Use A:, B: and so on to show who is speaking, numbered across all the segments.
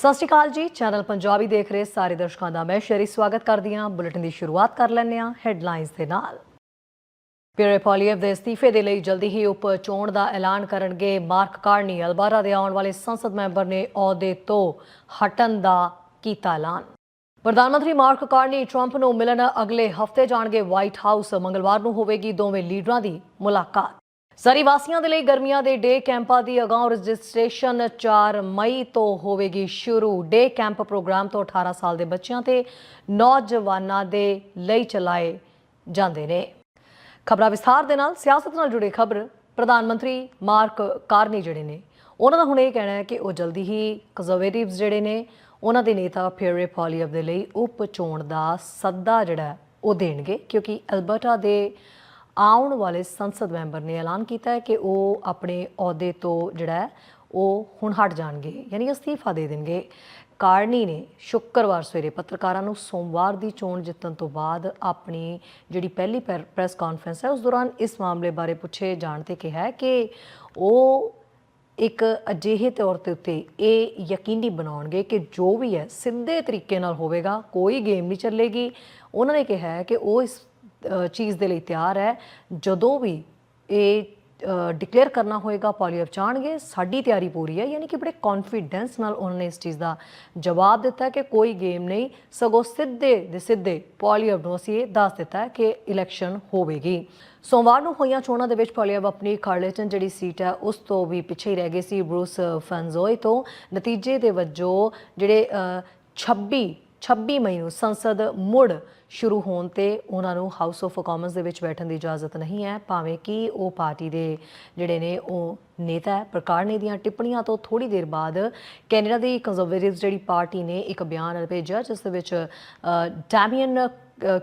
A: ਸਤਿ ਸ਼੍ਰੀ ਅਕਾਲ ਜੀ। ਚੈਨਲ ਪੰਜਾਬੀ ਦੇਖ ਰਹੇ ਸਾਰੇ ਦਰਸ਼ਕਾਂ ਦਾ ਮੈਂ ਸ਼ਰੀ ਸਵਾਗਤ ਕਰਦੀ ਹਾਂ। ਬੁਲੇਟਿਨ ਦੀ ਸ਼ੁਰੂਆਤ ਕਰ ਲੈਂਦੇ ਹਾਂ ਹੈਡਲਾਈਨਸ ਦੇ ਨਾਲ। ਪਿਅਰੇ ਪੋਲੀਐਫ ਦੇ ਅਸਤੀਫੇ ਦੇ ਲਈ ਜਲਦੀ ਹੀ ਉਪ ਚੋਣ ਦਾ ਐਲਾਨ ਕਰਨਗੇ ਮਾਰਕ ਕਾਰਨੀ। ਅਲਬਾਰਾ ਦੇ ਆਉਣ ਵਾਲੇ ਸੰਸਦ ਮੈਂਬਰ ਨੇ ਅਹੁਦੇ ਤੋਂ ਹਟਣ ਦਾ ਕੀਤਾ ਐਲਾਨ। ਪ੍ਰਧਾਨ ਮੰਤਰੀ ਮਾਰਕ ਕਾਰਨੀ ਟਰੰਪ ਨੂੰ ਮਿਲਣ ਅਗਲੇ ਹਫ਼ਤੇ ਜਾਣਗੇ ਵਾਈਟ ਹਾਊਸ ਮੰਗਲਵਾਰ ਨੂੰ ਹੋਵੇਗੀ ਦੋਵੇਂ ਲੀਡਰਾਂ ਦੀ ਮੁਲਾਕਾਤ। ਸਰੀ ਵਾਸੀਆਂ ਦੇ ਲਈ ਗਰਮੀਆਂ ਦੇ ਡੇ ਕੈਂਪਾਂ ਦੀ ਅਗਾਉਂ ਰਜਿਸਟ੍ਰੇਸ਼ਨ 4 ਮਈ ਤੋਂ ਹੋਵੇਗੀ ਸ਼ੁਰੂ। ਡੇ ਕੈਂਪ ਪ੍ਰੋਗਰਾਮ ਤੋਂ 18 ਸਾਲ ਦੇ ਬੱਚਿਆਂ ਤੇ ਨੌਜਵਾਨਾਂ ਦੇ ਲਈ ਚਲਾਏ ਜਾਂਦੇ ਨੇ। ਖਬਰਾਂ ਵਿਸਥਾਰ ਦੇ ਨਾਲ ਸਿਆਸਤ ਨਾਲ ਜੁੜੇ ਖਬਰ ਪ੍ਰਧਾਨ ਮੰਤਰੀ ਮਾਰਕ ਕਾਰਨੀ ਜਿਹੜੇ ਨੇ, ਉਹਨਾਂ ਦਾ ਹੁਣ ਇਹ ਕਹਿਣਾ ਹੈ ਕਿ ਉਹ ਜਲਦੀ ਹੀ ਕੰਜ਼ਰਵੇਟਿਵਸ ਜਿਹੜੇ ਨੇ, ਉਹਨਾਂ ਦੇ ਨੇਤਾ ਫਿਓਰੇ ਪੋਲੀਅਵ ਦੇ ਲਈ ਉਪ ਚੋਣ ਦਾ ਸੱਦਾ ਜਿਹੜਾ ਉਹ ਦੇਣਗੇ, ਕਿਉਂਕਿ ਅਲਬਰਟਾ ਦੇ ਆਉਣ ਵਾਲੇ ਸੰਸਦ ਮੈਂਬਰ ਨੇ ਐਲਾਨ ਕੀਤਾ ਹੈ ਕਿ ਉਹ ਆਪਣੇ ਅਹੁਦੇ ਤੋਂ ਜਿਹੜਾ ਉਹ ਹੁਣ ਹਟ ਜਾਣਗੇ, ਯਾਨੀ ਅਸਤੀਫਾ ਦੇ ਦੇਣਗੇ। ਕਾਰਨੀ ਨੇ ਸ਼ੁੱਕਰਵਾਰ ਸਵੇਰੇ ਪੱਤਰਕਾਰਾਂ ਨੂੰ ਸੋਮਵਾਰ ਦੀ ਚੋਣ ਜਿੱਤਣ ਤੋਂ ਬਾਅਦ ਆਪਣੀ ਜਿਹੜੀ ਪਹਿਲੀ ਪ੍ਰੈਸ ਕਾਨਫਰੰਸ ਹੈ, ਉਸ ਦੌਰਾਨ ਇਸ ਮਾਮਲੇ ਬਾਰੇ ਪੁੱਛੇ ਜਾਣ ਤੇ ਕਿਹਾ ਹੈ ਕਿ ਉਹ ਇੱਕ ਅਜਿਹੇ ਤੌਰ ਤੇ ਉੱਤੇ ਇਹ ਯਕੀਨੀ ਬਣਾਉਣਗੇ ਕਿ ਜੋ ਵੀ ਹੈ, ਸਿੱਧੇ ਤਰੀਕੇ ਨਾਲ ਹੋਵੇਗਾ, ਕੋਈ ਗੇਮ ਨਹੀਂ ਚੱਲੇਗੀ। ਉਹਨਾਂ ਨੇ ਕਿਹਾ ਹੈ ਕਿ ਉਹ ਇਸ ਚੀਜ਼ ਦੇ ਲਈ ਤਿਆਰ ਹੈ। ਜਦੋਂ ਵੀ ਇਹ ਡਿਕਲੇਅਰ ਕਰਨਾ ਹੋਏਗਾ ਪੋਲੀਅਫ ਚਾਹਣਗੇ ਸਾਡੀ ਤਿਆਰੀ ਪੂਰੀ ਹੈ। ਯਾਨੀ ਕਿ ਬੜੇ ਕੌਨਫੀਡੈਂਸ ਨਾਲ ਉਹਨਾਂ ਨੇ ਇਸ ਚੀਜ਼ ਦਾ ਜਵਾਬ ਦਿੱਤਾ ਕਿ ਕੋਈ ਗੇਮ ਨਹੀਂ ਸਗੋਂ ਸਿੱਧੇ ਦੇ ਸਿੱਧੇ ਪੋਲੀਅਫ ਨੂੰ ਅਸੀਂ ਇਹ ਦੱਸ ਦਿੱਤਾ ਕਿ ਇਲੈਕਸ਼ਨ ਹੋਵੇਗੀ। ਸੋਮਵਾਰ ਨੂੰ ਹੋਈਆਂ ਚੋਣਾਂ ਦੇ ਵਿੱਚ ਪੋਲੀਅਫ ਆਪਣੀ ਕਾਰਲੇਟਨ ਜਿਹੜੀ ਸੀਟ ਹੈ ਉਸ ਤੋਂ ਵੀ ਪਿੱਛੇ ਹੀ ਰਹਿ ਗਏ ਸੀ ਬਰੂਸ ਫੈਨਜ਼ੋਏ ਤੋਂ। ਨਤੀਜੇ ਦੇ ਵਜੋਂ ਜਿਹੜੇ ਅ, 26 26 ਮਈ ਨੂੰ ਸੰਸਦ ਮੁੜ ਸ਼ੁਰੂ ਹੋਣ ਤੇ ਉਹਨਾਂ ਨੂੰ ਹਾਊਸ ਆਫ ਕਾਮਨਸ ਦੇ ਵਿੱਚ ਬੈਠਣ ਦੀ ਇਜਾਜ਼ਤ ਨਹੀਂ ਹੈ। ਭਾਵੇਂ ਕਿ ਉਹ ਪਾਰਟੀ ਦੇ ਜਿਹੜੇ ਨੇ, ਉਹ ਨੇਤਾ ਹੈ। ਪ੍ਰਕਾਰਨੇ ਦੀਆਂ ਟਿੱਪਣੀਆਂ ਤੋਂ ਥੋੜੀ ਦੇਰ ਬਾਅਦ ਕੈਨੇਡਾ ਦੀ ਕੰਜ਼ਰਵੇਟਿਵ ਜਿਹੜੀ ਪਾਰਟੀ ਨੇ ਇੱਕ ਬਿਆਨ ਭੇਜਿਆ, ਜਿਸ ਦੇ ਵਿੱਚ ਡੈਮੀਅਨ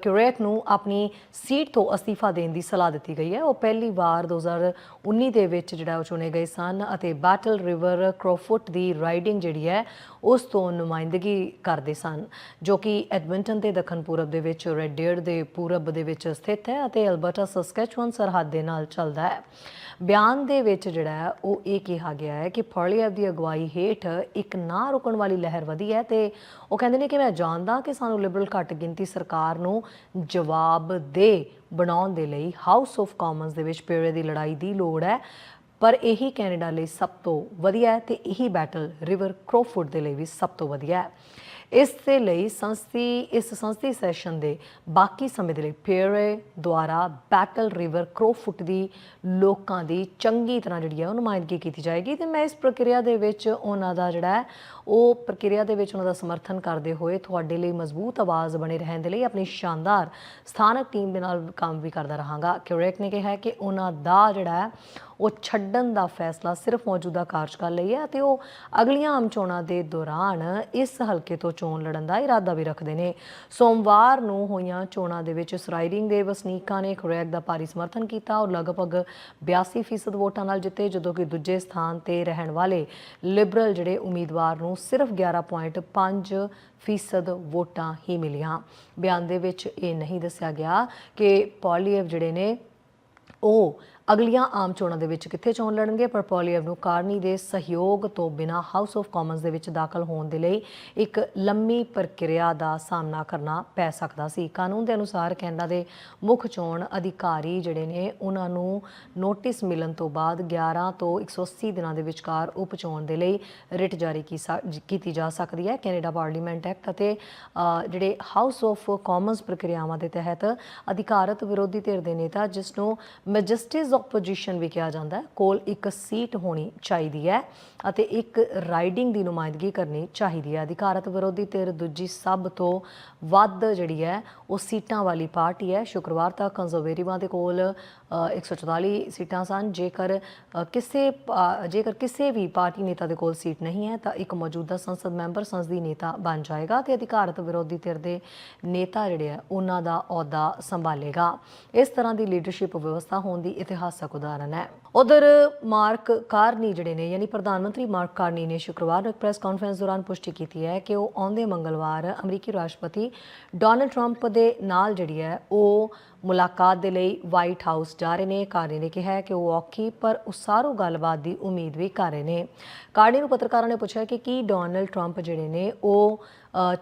A: ਕਿਊਰੇਟ ਨੂੰ ਆਪਣੀ ਸੀਟ ਤੋਂ ਅਸਤੀਫਾ ਦੇਣ ਦੀ ਸਲਾਹ ਦਿੱਤੀ ਗਈ ਹੈ। ਉਹ ਪਹਿਲੀ ਵਾਰ 2019 ਦੇ ਵਿੱਚ ਜਿਹੜਾ ਉਹ ਚੁਣੇ ਗਏ ਸਨ ਅਤੇ ਬੈਟਲ ਰਿਵਰ ਕ੍ਰੋਫੁੱਟ ਦੀ ਰਾਈਡਿੰਗ ਜਿਹੜੀ ਹੈ, ਉਸ ਤੋਂ ਨੁਮਾਇੰਦਗੀ ਕਰਦੇ ਸਨ, ਜੋ ਕਿ ਐਡਮਿੰਟਨ ਦੇ ਦੱਖਣ ਪੂਰਬ ਦੇ ਵਿੱਚ ਰੈਡ ਡੇਅਰ ਦੇ ਪੂਰਬ ਦੇ ਵਿੱਚ ਸਥਿਤ ਹੈ ਅਤੇ ਅਲਬਰਟਾ ਸਸਕੈਚੁਅਨ ਸਰਹੱਦ ਦੇ ਨਾਲ ਚੱਲਦਾ ਹੈ। ਬਿਆਨ ਦੇ ਵਿੱਚ ਜਿਹੜਾ ਉਹ ਇਹ ਕਿਹਾ ਗਿਆ ਹੈ ਕਿ ਪੋਲੀਐਫ ਦੀ ਅਗਵਾਈ ਹੇਠ ਇੱਕ ਨਾ ਰੁਕਣ ਵਾਲੀ ਲਹਿਰ ਵਧੀ ਹੈ ਤੇ ਉਹ ਕਹਿੰਦੇ ਨੇ ਕਿ ਮੈਂ ਜਾਣਦਾ ਕਿ ਸਾਨੂੰ ਲਿਬਰਲ ਘੱਟ ਗਿਣਤੀ ਸਰਕਾਰ ਨੂੰ ਜਵਾਬ ਦੇ ਬਣਾਉਣ ਦੇ ਲਈ ਹਾਊਸ ਆਫ ਕਾਮਨਸ ਦੇ ਵਿੱਚ ਪੀੜੇ ਦੀ ਲੜਾਈ ਦੀ ਲੋੜ ਹੈ। ਪਰ ਇਹੀ ਕੈਨੇਡਾ ਲਈ ਸਭ ਤੋਂ ਵਧੀਆ ਹੈ ਤੇ ਇਹੀ ਬੈਟਲ ਰਿਵਰ ਕ੍ਰੋਫੁੱਟ ਦੇ ਲਈ ਵੀ ਸਭ ਤੋਂ ਵਧੀਆ ਹੈ। ਇਸ ਦੇ ਲਈ ਸੰਸਦੀ, ਇਸ ਸੰਸਦੀ ਸੈਸ਼ਨ ਦੇ ਬਾਕੀ ਸਮੇਂ ਦੇ ਲਈ ਪੀਰੇ ਦੁਆਰਾ ਬੈਟਲ ਰਿਵਰ ਕਰੋਫੁੱਟ ਦੀ ਲੋਕਾਂ ਦੀ ਚੰਗੀ ਤਰ੍ਹਾਂ ਜਿਹੜੀ ਹੈ ਉਹ ਨੁਮਾਇੰਦਗੀ ਕੀਤੀ ਜਾਏਗੀ ਤੇ ਮੈਂ ਇਸ ਪ੍ਰਕਿਰਿਆ ਦੇ ਵਿੱਚ ਉਹਨਾਂ ਦਾ ਜਿਹੜਾ ਉਹ ਪ੍ਰਕਿਰਿਆ ਦੇ ਵਿੱਚ ਉਹਨਾਂ ਦਾ ਸਮਰਥਨ ਕਰਦੇ ਹੋਏ ਤੁਹਾਡੇ ਲਈ ਮਜ਼ਬੂਤ ਆਵਾਜ਼ ਬਣੇ ਰਹਿਣ ਦੇ ਲਈ ਆਪਣੀ ਸ਼ਾਨਦਾਰ ਸਥਾਨਕ ਟੀਮ ਦੇ ਨਾਲ ਕੰਮ ਵੀ ਕਰਦਾ ਰਹਾਂਗਾ। ਕਿਉਰੇਕ ਨੇ ਕਿਹਾ ਕਿ ਉਹਨਾਂ ਦਾ ਜਿਹੜਾ ਉਹ ਛੱਡਣ ਦਾ ਫੈਸਲਾ ਸਿਰਫ ਮੌਜੂਦਾ ਕਾਰਜਕਾਲ ਲਈ ਹੈ ਤੇ ਉਹ ਅਗਲੀਆਂ ਆਮ ਚੋਣਾਂ ਦੇ ਦੌਰਾਨ ਇਸ ਹਲਕੇ ਤੋਂ ਚੋਣ ਲੜਨ ਦਾ ਇਰਾਦਾ ਵੀ ਰੱਖਦੇ ਨੇ। ਸੋਮਵਾਰ ਨੂੰ ਹੋਈਆਂ ਚੋਣਾਂ ਦੇ ਵਿੱਚ ਸਰਾਈਡਿੰਗ ਦੇ ਵਸਨੀਕਾਂ ਨੇ ਖੁਰੈਕ ਦਾ ਭਾਰੀ ਸਮਰਥਨ ਕੀਤਾ ਔਰ ਲਗਭਗ 82% ਵੋਟਾਂ ਨਾਲ ਜਿੱਤੇ, ਜਦੋਂ ਕਿ ਦੂਜੇ ਸਥਾਨ ਤੇ ਰਹਿਣ ਵਾਲੇ ਲਿਬਰਲ ਜਿਹੜੇ ਉਮੀਦਵਾਰ ਨੂੰ ਸਿਰਫ 11.5 ਫੀਸਦ ਵੋਟਾਂ ਹੀ ਮਿਲੀਆਂ। ਬਿਆਨ ਦੇ ਵਿੱਚ ਇਹ ਨਹੀਂ ਦੱਸਿਆ ਗਿਆ ਕਿ ਪੋਲੀਐਵ ਜਿਹੜੇ ਨੇ ਉਹ ਅਗਲੀਆਂ ਆਮ ਚੋਣਾਂ ਦੇ ਵਿੱਚ ਕਿੱਥੇ ਚੋਣ ਲੜਨਗੇ? ਪਰ ਪੋਲੀਐਵ ਨੂੰ ਕਾਰਨੀ ਦੇ ਸਹਿਯੋਗ ਤੋਂ ਬਿਨਾ ਹਾਊਸ ਆਫ ਕਾਮਨਸ ਦੇ ਵਿੱਚ ਦਾਖਲ ਹੋਣ ਦੇ ਲਈ ਇੱਕ ਲੰਮੀ ਪ੍ਰਕਿਰਿਆ ਦਾ ਸਾਹਮਣਾ ਕਰਨਾ ਪੈ ਸਕਦਾ ਸੀ। ਕਾਨੂੰਨ ਦੇ ਅਨੁਸਾਰ ਕੈਨੇਡਾ ਦੇ ਮੁੱਖ ਚੋਣ ਅਧਿਕਾਰੀ ਜਿਹੜੇ ਨੇ, ਉਹਨਾਂ ਨੂੰ ਨੋਟਿਸ ਮਿਲਣ ਤੋਂ ਬਾਅਦ 11 ਤੋਂ 180 ਦਿਨਾਂ ਦੇ ਵਿਚਕਾਰ ਉਪ ਚੋਣ ਦੇ ਲਈ ਰਿਟ ਜਾਰੀ ਕੀ ਸਾ- ਕੀਤੀ ਜਾ ਸਕਦੀ ਹੈ। ਕੈਨੇਡਾ ਪਾਰਲੀਮੈਂਟ ਐਕਟ ਅਤੇ ਜਿਹੜੇ ਹਾਊਸ ਆਫ ਕਾਮਨਸ ਪ੍ਰਕਿਰਿਆਵਾਂ ਦੇ ਤਹਿਤ ਅਧਿਕਾਰਤ ਵਿਰੋਧੀ ਧਿਰ ਦੇ ਨੇਤਾ, ਜਿਸ ਨੂੰ ਮੈਜਿਸਟਿਸ ਆਪੋਜੀਸ਼ਨ ਵੀ ਕਿਹਾ ਜਾਂਦਾ ਹੈ। ਕੋਲ ਇੱਕ ਸੀਟ ਹੋਣੀ ਚਾਹੀਦੀ ਹੈ ਅਤੇ ਇੱਕ ਰਾਈਡਿੰਗ ਦੀ ਨੁਮਾਇੰਦਗੀ ਕਰਨੀ ਚਾਹੀਦੀ ਹੈ। ਅਧਿਕਾਰਤ ਵਿਰੋਧੀ ਧਿਰ ਦੂਜੀ ਸਭ ਤੋਂ ਵੱਧ ਜਿਹੜੀ ਹੈ ਉਹ ਸੀਟਾਂ ਵਾਲੀ ਪਾਰਟੀ ਹੈ। ਸ਼ੁੱਕਰਵਾਰ ਤੱਕ ਕੰਜ਼ਰਵੇਟਿਵਾਂ ਦੇ ਕੋਲ ਅ, 144 ਸੀਟਾਂ ਸਨ। ਜੇਕਰ ਕਿਸੇ ਜੇਕਰ ਕਿਸੇ ਵੀ ਪਾਰਟੀ ਨੇਤਾ ਦੇ ਕੋਲ ਸੀਟ ਨਹੀਂ ਹੈ ਤਾਂ ਇੱਕ ਮੌਜੂਦਾ ਸੰਸਦ ਮੈਂਬਰ ਸੰਸਦੀ ਨੇਤਾ ਬਣ ਜਾਏਗਾ ਤੇ ਅਧਿਕਾਰਤ ਵਿਰੋਧੀ ਧਿਰ ਦੇ ਨੇਤਾ ਜਿਹੜੇ ਆ ਉਹਨਾਂ ਦਾ ਅਹੁਦਾ ਸੰਭਾਲੇਗਾ। ਇਸ ਤਰ੍ਹਾਂ ਦੀ ਲੀਡਰਸ਼ਿਪ ਵਿਵਸਥਾ ਹੋਣ ਦੀ ਇਤਿਹਾਸ ਇਤਿਹਾਸਕ ਉਦਾਹਰਨ ਹੈ। ਉਧਰ ਮਾਰਕ ਕਾਰਨੀ ਜਿਹੜੇ ਨੇ, ਯਾਨੀ ਪ੍ਰਧਾਨ ਮੰਤਰੀ ਮਾਰਕ ਕਾਰਨੀ ਨੇ ਸ਼ੁੱਕਰਵਾਰ ਨੂੰ ਇੱਕ ਪ੍ਰੈਸ ਕਾਨਫਰੰਸ ਦੌਰਾਨ ਪੁਸ਼ਟੀ ਕੀਤੀ ਹੈ ਕਿ ਉਹ ਆਉਂਦੇ ਮੰਗਲਵਾਰ ਅਮਰੀਕੀ ਰਾਸ਼ਟਰਪਤੀ ਡੋਨਲਡ ਟਰੰਪ ਦੇ ਨਾਲ ਜਿਹੜੀ ਹੈ, ਉਹ ਮੁਲਾਕਾਤ ਦੇ ਲਈ ਵਾਈਟ ਹਾਊਸ ਜਾ ਰਹੇ ਨੇ। ਕਾਰਨੀ ਨੇ ਕਿਹਾ ਕਿ ਉਹ ਔਖੀ ਪਰ ਉਸਾਰੂ ਗੱਲਬਾਤ ਦੀ ਉਮੀਦ ਵੀ ਕਰ ਰਹੇ ਨੇ। ਕਾਰਨੀ ਨੂੰ ਪੱਤਰਕਾਰਾਂ ਨੇ ਪੁੱਛਿਆ ਕਿ ਕੀ ਡੋਨਲਡ ਟਰੰਪ ਜਿਹੜੇ ਨੇ, ਉਹ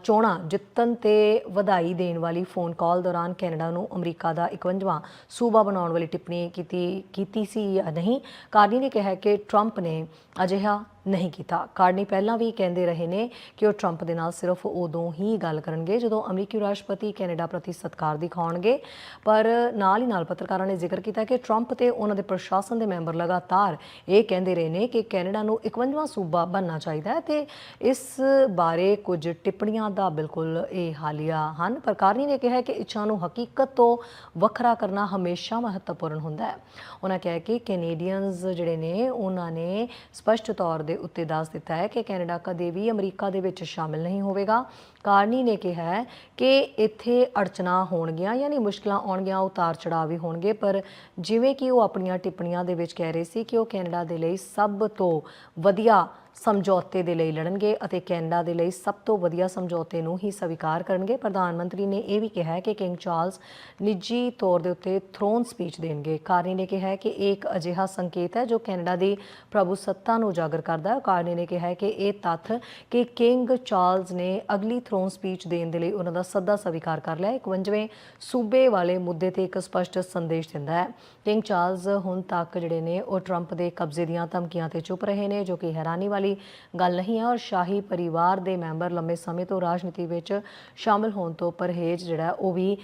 A: ਚੋਣਾਂ ਜਿੱਤਣ ਤੇ ਵਧਾਈ ਦੇਣ ਵਾਲੀ ਫੋਨ ਕਾਲ ਦੌਰਾਨ ਕੈਨੇਡਾ ਨੂੰ ਅਮਰੀਕਾ ਦਾ 51ਵਾਂ ਸੂਬਾ ਬਣਾਉਣ ਵਾਲੀ ਟਿੱਪਣੀ ਕੀਤੀ ਕੀਤੀ ਸੀ ਜਾਂ ਨਹੀਂ? ਕਾਰਨੀ ਨੇ ਕਿਹਾ ਕਿ ਟਰੰਪ ਨੇ ਅਜਿਹਾ ਨਹੀਂ ਕੀਤਾ। ਕਾਰਨੀ ਪਹਿਲਾਂ ਵੀ ਕਹਿੰਦੇ ਰਹੇ ਨੇ ਕਿ ਉਹ ਟਰੰਪ ਦੇ ਨਾਲ ਸਿਰਫ ਉਦੋਂ ਹੀ ਗੱਲ ਕਰਨਗੇ ਜਦੋਂ ਅਮਰੀਕੀ ਰਾਸ਼ਟਰਪਤੀ ਕੈਨੇਡਾ ਪ੍ਰਤੀ ਸਤਿਕਾਰ ਦਿਖਾਉਣਗੇ। ਪਰ ਨਾਲ ਹੀ ਨਾਲ ਪੱਤਰਕਾਰਾਂ ਨੇ ਜ਼ਿਕਰ ਕੀਤਾ ਕਿ ਟਰੰਪ ਤੇ ਉਹਨਾਂ ਦੇ ਪ੍ਰਸ਼ਾਸਨ ਦੇ ਮੈਂਬਰ ਲਗਾਤਾਰ ਇਹ ਕਹਿੰਦੇ ਰਹੇ ਨੇ ਕਿ ਕੈਨੇਡਾ ਨੂੰ 51ਵਾਂ ਸੂਬਾ ਬਣਨਾ ਚਾਹੀਦਾ ਹੈ ਤੇ ਇਸ ਬਾਰੇ ਕੁਝ ਟਿੱਪਣੀਆਂ ਦਾ ਬਿਲਕੁਲ ਇਹ ਹਾਲੀਆ ਹਨ। ਪਰ ਕਾਰਨੀ ਨੇ ਕਿਹਾ ਕਿ ਇੱਛਾ ਨੂੰ ਹਕੀਕਤ ਤੋਂ ਵੱਖਰਾ ਕਰਨਾ ਹਮੇਸ਼ਾ ਮਹੱਤਵਪੂਰਨ ਹੁੰਦਾ ਹੈ। ਉਹਨਾਂ ਕਿਹਾ ਕਿ ਕੈਨੇਡੀਅਨਸ ਜਿਹੜੇ ਨੇ, ਉਹਨਾਂ ਨੇ ਸਪਸ਼ਟ ਤੌਰ ਦੇ ਉੱਤੇ ਦੱਸ ਦਿੱਤਾ ਹੈ ਕਿ ਕੈਨੇਡਾ ਕਦੇ ਵੀ ਅਮਰੀਕਾ ਦੇ ਵਿੱਚ ਸ਼ਾਮਿਲ ਨਹੀਂ ਹੋਵੇਗਾ। ਕਾਰਨੀ ਨੇ ਕਿਹਾ ਹੈ ਕਿ ਇੱਥੇ ਅੜਚਨਾ ਹੋਣਗੀਆਂ, ਯਾਨੀ ਮੁਸ਼ਕਲਾਂ ਆਉਣਗੀਆਂ, ਉਤਾਰ ਚੜਾਅ ਵੀ ਹੋਣਗੇ, ਪਰ ਜਿਵੇਂ ਕਿ ਉਹ ਆਪਣੀਆਂ ਟਿੱਪਣੀਆਂ ਦੇ ਵਿੱਚ ਕਹਿ ਰਹੇ ਸੀ ਕਿ ਉਹ ਕੈਨੇਡਾ ਦੇ ਲਈ ਸਭ ਤੋਂ ਵਧੀਆ ਸਮਝੌਤੇ ਦੇ ਲਈ ਲੜਨਗੇ ਅਤੇ ਕੈਨੇਡਾ ਦੇ ਲਈ ਸਭ ਤੋਂ ਵਧੀਆ ਸਮਝੌਤੇ ਨੂੰ ਹੀ ਸਵੀਕਾਰ ਕਰਨਗੇ। ਪ੍ਰਧਾਨ ਮੰਤਰੀ ਨੇ ਇਹ ਵੀ ਕਿਹਾ ਹੈ ਕਿ ਕਿੰਗ ਚਾਰਲਸ ਨਿੱਜੀ ਤੌਰ ਦੇ ਉੱਤੇ ਥਰੋਨ ਸਪੀਚ ਦੇਣਗੇ। ਕਾਰਨੀ ਨੇ ਕਿਹਾ ਹੈ ਕਿ ਇਹ ਇੱਕ ਅਜਿਹਾ ਸੰਕੇਤ ਹੈ ਜੋ ਕੈਨੇਡਾ ਦੀ ਪ੍ਰਭੂਸੱਤਾ ਨੂੰ ਉਜਾਗਰ ਕਰਦਾ ਹੈ। ਕਾਰਨੀ ਨੇ ਕਿਹਾ ਹੈ ਕਿ ਇਹ ਤੱਥ ਕਿ ਕਿੰਗ ਚਾਰਲਸ ਨੇ ਅਗਲੀ ਥਰੋਨ ਸਪੀਚ ਦੇਣ ਦੇ ਲਈ ਉਹਨਾਂ ਦਾ ਸੱਦਾ ਸਵੀਕਾਰ ਕਰ ਲਿਆ ਹੈ 51ਵੇਂ ਸੂਬੇ ਵਾਲੇ ਮੁੱਦੇ ਤੇ ਇੱਕ ਸਪਸ਼ਟ ਸੰਦੇਸ਼ ਦਿੰਦਾ ਹੈ। ਕਿੰਗ ਚਾਰਲਸ ਹੁਣ ਤੱਕ ਜਿਹੜੇ ਨੇ ਉਹ ਟਰੰਪ ਦੇ ਕਬਜ਼ੇ ਦੀਆਂ ਧਮਕੀਆਂ ਤੇ ਚੁੱਪ ਰਹੇ ਨੇ, ਜੋ ਕਿ ਹੈਰਾਨੀ ਵਾਲੀ ਗੱਲ ਨਹੀਂ ਹੈ ਔਰ ਸ਼ਾਹੀ ਪਰਿਵਾਰ ਦੇ ਮੈਂਬਰ ਲੰਮੇ ਸਮੇਂ ਤੋਂ ਰਾਜਨੀਤੀ ਵਿੱਚ ਸ਼ਾਮਲ ਹੋਣ ਤੋਂ ਪਰਹੇਜ਼ ਜਿਹੜਾ ਉਹ ਵੀ